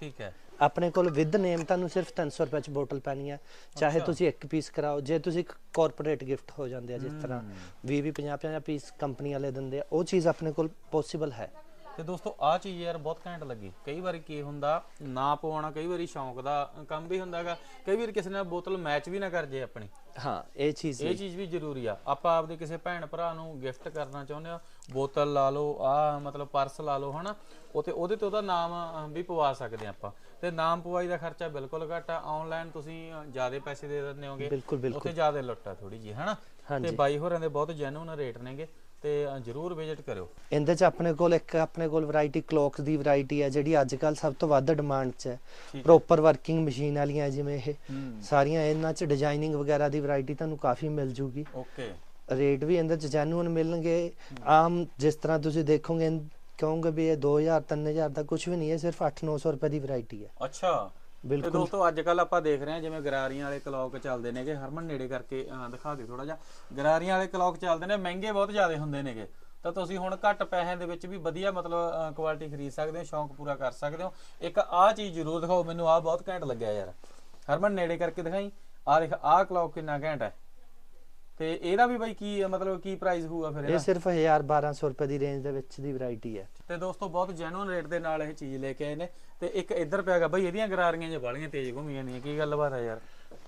Speaker 2: ਠੀਕ ਹੈ।
Speaker 1: ਆਪਣੇ ਕੋਲ ਵਿਦ ਨੇਮ ਤੁਹਾਨੂੰ ਸਿਰਫ 300 ਰੁਪਏ ਚ ਬੋਟਲ ਪੈਣੀ ਹੈ। ਚਾਹੇ ਤੁਸੀਂ ਇੱਕ ਪੀਸ ਕਰਾਓ। ਜੇ ਤੁਸੀਂ ਕਾਰਪੋਰੇਟ ਗਿਫਟ ਹੋ ਜਾਂਦੇ ਆ ਜਿਸ ਤਰ੍ਹਾਂ 20 20 50 50 ਪੀਸ ਕੰਪਨੀ ਵਾਲੇ ਦਿੰਦੇ ਆ ਉਹ ਚੀਜ਼ ਆਪਣੇ ਕੋਲ ਪੋਸੀਬਲ ਹੈ।
Speaker 2: ਤੇ ਦੋਸਤੋ ਆ ਚੀਜ਼ ਯਾਰ ਬਹੁਤ ਘੈਂਟ ਲੱਗੀ। ਕਈ ਵਾਰੀ ਕੀ ਹੁੰਦਾ ਨਾ ਪਵਾਉਣਾ ਕਈ ਵਾਰੀ ਸ਼ੌਂਕ ਦਾ ਕੰਮ ਵੀ ਹੁੰਦਾਗਾ। ਕਈ ਵਾਰੀ ਕਿਸੇ ਨਾਲ ਬੋਤਲ ਮੈਚ ਵੀ ਨਾ ਕਰ ਜੇ ਆਪਣੀ।
Speaker 1: ਹਾਂ ਇਹ ਚੀਜ਼
Speaker 2: ਇਹ ਚੀਜ਼ ਵੀ ਜ਼ਰੂਰੀ ਆ। ਆਪਾਂ ਆਪਦੇ ਕਿਸੇ ਭੈਣ ਭਰਾ ਨੂੰ ਗਿਫਟ ਕਰਨਾ ਚਾਹੁੰਦੇ ਆ ਬੋਤਲ ਲਾ ਲਓ ਆ ਮਤਲਬ ਪਰਸ ਲਾ ਲਓ ਹਨਾ? ਉਹ ਤੇ ਉਹਦੇ ਤੇ ਉਹਦਾ ਨਾਮ ਵੀ ਪਵਾ ਸਕਦੇ ਆਪਾਂ। ਤੇ ਨਾਮ ਪਵਾਈ ਦਾ ਖਰਚਾ ਬਿਲਕੁਲ ਘੱਟ ਆ। ਆਨਲਾਈਨ ਤੁਸੀਂ ਜ਼ਿਆਦਾ ਪੈਸੇ ਦੇ ਦਿੰਦੇ ਹੋਗੇ
Speaker 1: ਬਿਲਕੁਲ ਬਿਲਕੁਲ।
Speaker 2: ਉੱਥੇ ਜ਼ਿਆਦਾ ਲੁੱਟ ਥੋੜੀ ਜੀ ਹਨਾ? ਤੇ ਬਾਈ ਹੋਰਾਂ ਦੇ ਬਹੁਤ ਜੈਨੂਨ ਰੇਟ ਨੇਗੇ। ਤੇ ਜ਼ਰੂਰ ਵਿਜ਼ਿਟ ਕਰਿਓ।
Speaker 1: ਇਹਦੇ ਚ ਆਪਣੇ ਕੋਲ ਇੱਕ ਆਪਣੇ ਕੋਲ ਵੈਰਾਈਟੀ ਕਲੌਕਸ ਦੀ ਵੈਰਾਈਟੀ ਹੈ ਜਿਹੜੀ ਅੱਜ ਕੱਲ ਸਭ ਤੋਂ ਵੱਧ ਡਿਮਾਂਡ 'ਚ ਹੈ। ਪ੍ਰੋਪਰ ਵਰਕਿੰਗ ਮਸ਼ੀਨ ਵਾਲੀਆਂ ਜਿਵੇਂ ਇਹ ਸਾਰੀਆਂ ਇਹਨਾਂ 'ਚ ਡਿਜ਼ਾਈਨਿੰਗ ਵਗੈਰਾ ਦੀ ਵੈਰਾਈਟੀ ਤੁਹਾਨੂੰ ਕਾਫੀ ਮਿਲ ਜੂਗੀ।
Speaker 2: ਓਕੇ।
Speaker 1: ਰੇਟ ਵੀ ਇਹਦੇ 'ਚ ਜੈਨੂਨ ਮਿਲਣਗੇ। ਆਮ ਜਿਸ ਤਰ੍ਹਾਂ ਤੁਸੀਂ ਦੇਖੋਗੇ ਕਹੋਗੇ ਵੀ ਇਹ 2000 3000 ਦਾ ਕੁਝ ਵੀ ਨਹੀਂ ਹੈ ਸਿਰਫ 8-900 ਰੁਪਏ ਦੀ ਵੈਰਾਈਟੀ ਹੈ।
Speaker 2: ਅੱਛਾ।
Speaker 1: ਬਿਲਕੁਲ।
Speaker 2: ਦੋਸਤੋ ਅੱਜ ਕੱਲ ਆਪਾਂ ਦੇਖ ਰਹੇ ਹਾਂ ਜਿਵੇਂ ਗਰਾਰੀਆਂ ਵਾਲੇ ਕਲੌਕ ਚੱਲਦੇ ਨੇਗੇ। ਹਰਮਨ ਨੇੜੇ ਕਰਕੇ ਦਿਖਾ ਦਿਓ ਥੋੜਾ ਜਿਹਾ। ਗਰਾਰੀਆਂ ਵਾਲੇ ਕਲੌਕ ਚੱਲਦੇ ਨੇ ਮਹਿੰਗੇ ਬਹੁਤ ਜ਼ਿਆਦਾ ਹੁੰਦੇ ਨੇਗੇ। ਤਾਂ ਤੁਸੀਂ ਹੁਣ ਘੱਟ ਪੈਸਿਆਂ ਦੇ ਵਿੱਚ ਵੀ ਵਧੀਆ ਮਤਲਬ ਕੁਆਲਿਟੀ ਖਰੀਦ ਸਕਦੇ ਹੋ ਸ਼ੌਂਕ ਪੂਰਾ ਕਰ ਸਕਦੇ ਹੋ। ਇੱਕ ਆਹ ਚੀਜ਼ ਜ਼ਰੂਰ ਦਿਖਾਓ ਮੈਨੂੰ ਆਹ ਬਹੁਤ ਘੈਂਟ ਲੱਗਿਆ ਯਾਰ। ਹਰਮਨ ਨੇੜੇ ਕਰਕੇ ਦਿਖਾਈ। ਆਹ ਦੇਖ ਆਹ ਕਲੌਕ ਕਿੰਨਾ ਘੈਂਟ ਹੈ। ਤੇ ਇਹਦਾ ਵੀ ਬਾਈ ਕੀ ਮਤਲਬ ਕੀ ਪ੍ਰਾਈਸ ਹੋਊਗਾ ਫਿਰ
Speaker 1: ਇਹ ਸਿਰਫ 1000 1200 ਰੁਪਏ ਦੀ ਰੇਂਜ ਦੇ ਵਿੱਚ ਦੀ ਵੈਰਾਈਟੀ ਹੈ।
Speaker 2: ਤੇ ਦੋਸਤੋ ਬਹੁਤ ਜੈਨੂਨ ਰੇਟ ਦੇ ਨਾਲ ਇਹ ਚੀਜ਼ ਲੈ ਕੇ ਆਏ ਨੇ। ਤੇ ਇੱਕ ਇੱਧਰ ਪਿਆਗਾ ਬਈ ਇਹਦੀਆਂ ਗਰਾਰੀਆਂ ਜੇ ਬਾਲੀਆਂ ਤੇਜ਼ ਘੁੰਮੀਆਂ ਨਹੀਂ ਕੀ ਗੱਲਬਾਤ ਹੈ ਯਾਰ?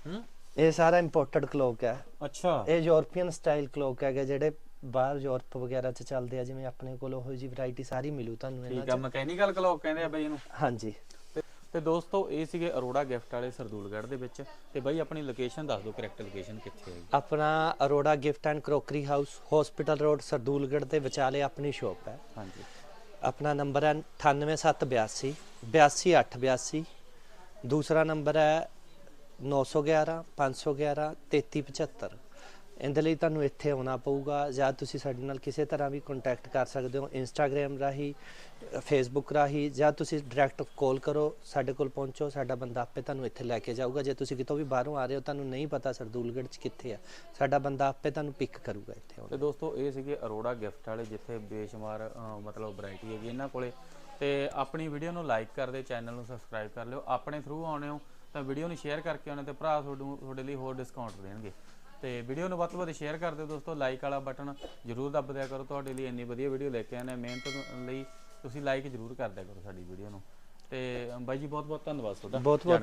Speaker 2: ਹੂੰ?
Speaker 1: ਇਹ ਸਾਰਾ ਇੰਪੋਰਟਡ ਕਲੌਕ ਹੈ।
Speaker 2: ਅੱਛਾ।
Speaker 1: ਇਹ ਯੂਰਪੀਅਨ ਸਟਾਈਲ ਕਲੌਕ ਹੈਗੇ ਜਿਹੜੇ ਬਾਹਰ ਯੂਰਪ ਵਗੈਰਾ 'ਚ ਚੱਲਦੇ ਆ ਜਿਵੇਂ ਆਪਣੇ ਕੋਲ ਉਹੋ ਜੀ ਵੈਰਾਈਟੀ ਸਾਰੀ ਮਿਲੂ ਤੁਹਾਨੂੰ ਇਹਨਾਂ
Speaker 2: ਠੀਕ ਆ ਮਕੈਨੀਕਲ ਕਲੌਕ ਕਹਿੰਦੇ ਆ ਬਈ ਇਹਨੂੰ।
Speaker 1: ਹਾਂਜੀ।
Speaker 2: ਤੇ- ਤੇ ਦੋਸਤੋ ਇਹ ਸੀਗੇ ਅਰੋੜਾ ਗਿਫਟ ਵਾਲੇ ਸਰਦੂਲਗੜ੍ਹ ਦੇ ਵਿੱਚ। ਤੇ ਬਈ ਆਪਣੀ ਲੋਕੇਸ਼ਨ ਦੱਸ ਦਿਓ ਕਰੈਕਟ ਲੋਕੇਸ਼ਨ ਕਿੱਥੇ ਹੈ
Speaker 1: ਆਪਣਾ Arora gift and crockery house hospital road Sardulgarh ਦੇ ਵਿਚਾਲੇ ਆਪਣੀ ਸ਼ਾਪ ਹੈ।
Speaker 2: ਹਾਂਜੀ।
Speaker 1: ਆਪਣਾ ਨੰਬਰ ਹੈ 98782 82882 ਦੂਸਰਾ ਨੰਬਰ ਹੈ 911 511 3375 ਇਹਦੇ ਲਈ ਤੁਹਾਨੂੰ ਇੱਥੇ ਆਉਣਾ ਪਊਗਾ ਜਾਂ ਤੁਸੀਂ ਸਾਡੇ ਨਾਲ ਕਿਸੇ ਤਰ੍ਹਾਂ ਵੀ ਕੰਟੈਕਟ ਕਰ ਸਕਦੇ ਹੋ ਇੰਸਟਾਗ੍ਰam ਰਾਹੀਂ ਫੇਸਬੁੱਕ ਰਾਹੀਂ ਜਾਂ ਤੁਸੀਂ ਡਾਇਰੈਕਟ ਕਾਲ ਕਰੋ ਸਾਡੇ ਕੋਲ ਪਹੁੰਚੋ ਸਾਡਾ ਬੰਦਾ ਆਪੇ ਤੁਹਾਨੂੰ ਇੱਥੇ ਲੈ ਕੇ ਜਾਊਗਾ। ਜੇ ਤੁਸੀਂ ਕਿਤੋਂ ਵੀ ਬਾਹਰੋਂ ਆ ਰਹੇ ਹੋ ਤੁਹਾਨੂੰ ਨਹੀਂ ਪਤਾ ਸਰਦੂਲਗੜ੍ਹ 'ਚ ਕਿੱਥੇ ਆ ਸਾਡਾ ਬੰਦਾ ਆਪੇ ਤੁਹਾਨੂੰ ਪਿਕ ਕਰੂਗਾ ਇੱਥੇ
Speaker 2: ਤੇ ਦੋਸਤੋ ਇਹ ਸੀਗੇ ਅਰੋੜਾ ਗਿਫਟ ਵਾਲੇ ਜਿੱਥੇ ਬੇਸ਼ੁਮਾਰ ਮਤਲਬ ਵੈਰਾਈਟੀ ਹੈਗੀ ਇਹਨਾਂ ਕੋਲੇ। ਤੇ ਆਪਣੀ ਵੀਡੀਓ ਨੂੰ ਲਾਈਕ ਕਰ ਦਿਓ ਚੈਨਲ ਨੂੰ ਸਬਸਕ੍ਰਾਈਬ ਕਰ ਲਿਓ। ਆਪਣੇ ਥਰੂ ਆਉਣੇ ਹੋ ਤਾਂ ਵੀਡੀਓ ਨੂੰ ਸ਼ੇਅਰ ਕਰਕੇ ਆਉਣੇ ਤੇ ਭਰਾ ਤੁਹਾਨੂੰ ਤੁਹਾਡੇ ਲਈ ਹੋਰ ਡਿਸਕਾਊਂਟ ਦੇਣਗੇ। ਤੇ ਵੀਡੀਓ ਨੂੰ ਵੱਧ ਤੋਂ ਵੱਧ ਸ਼ੇਅਰ ਕਰ ਦਿਓ ਦੋਸਤੋ ਲਾਈਕ ਵਾਲਾ ਬਟਨ ਜਰੂਰ ਦੱਬ ਦਿਆ ਕਰੋ। ਤੁਹਾਡੇ ਲਈ ਇੰਨੀ ਵਧੀਆ ਵੀਡੀਓ ਲੈ ਕੇ ਆਏ ਨੇ। ਮਿਹਨਤ ਲਈ ਤੁਸੀਂ ਲਾਈਕ ਜਰੂਰ ਕਰ ਦਿਆ ਕਰੋ ਸਾਡੀ ਵੀਡੀਓ ਨੂੰ। ਤੇ ਬਾਈ ਜੀ ਬਹੁਤ ਬਹੁਤ ਧੰਨਵਾਦ ਤੁਹਾਡਾ।
Speaker 1: ਬਹੁਤ ਬਹੁਤ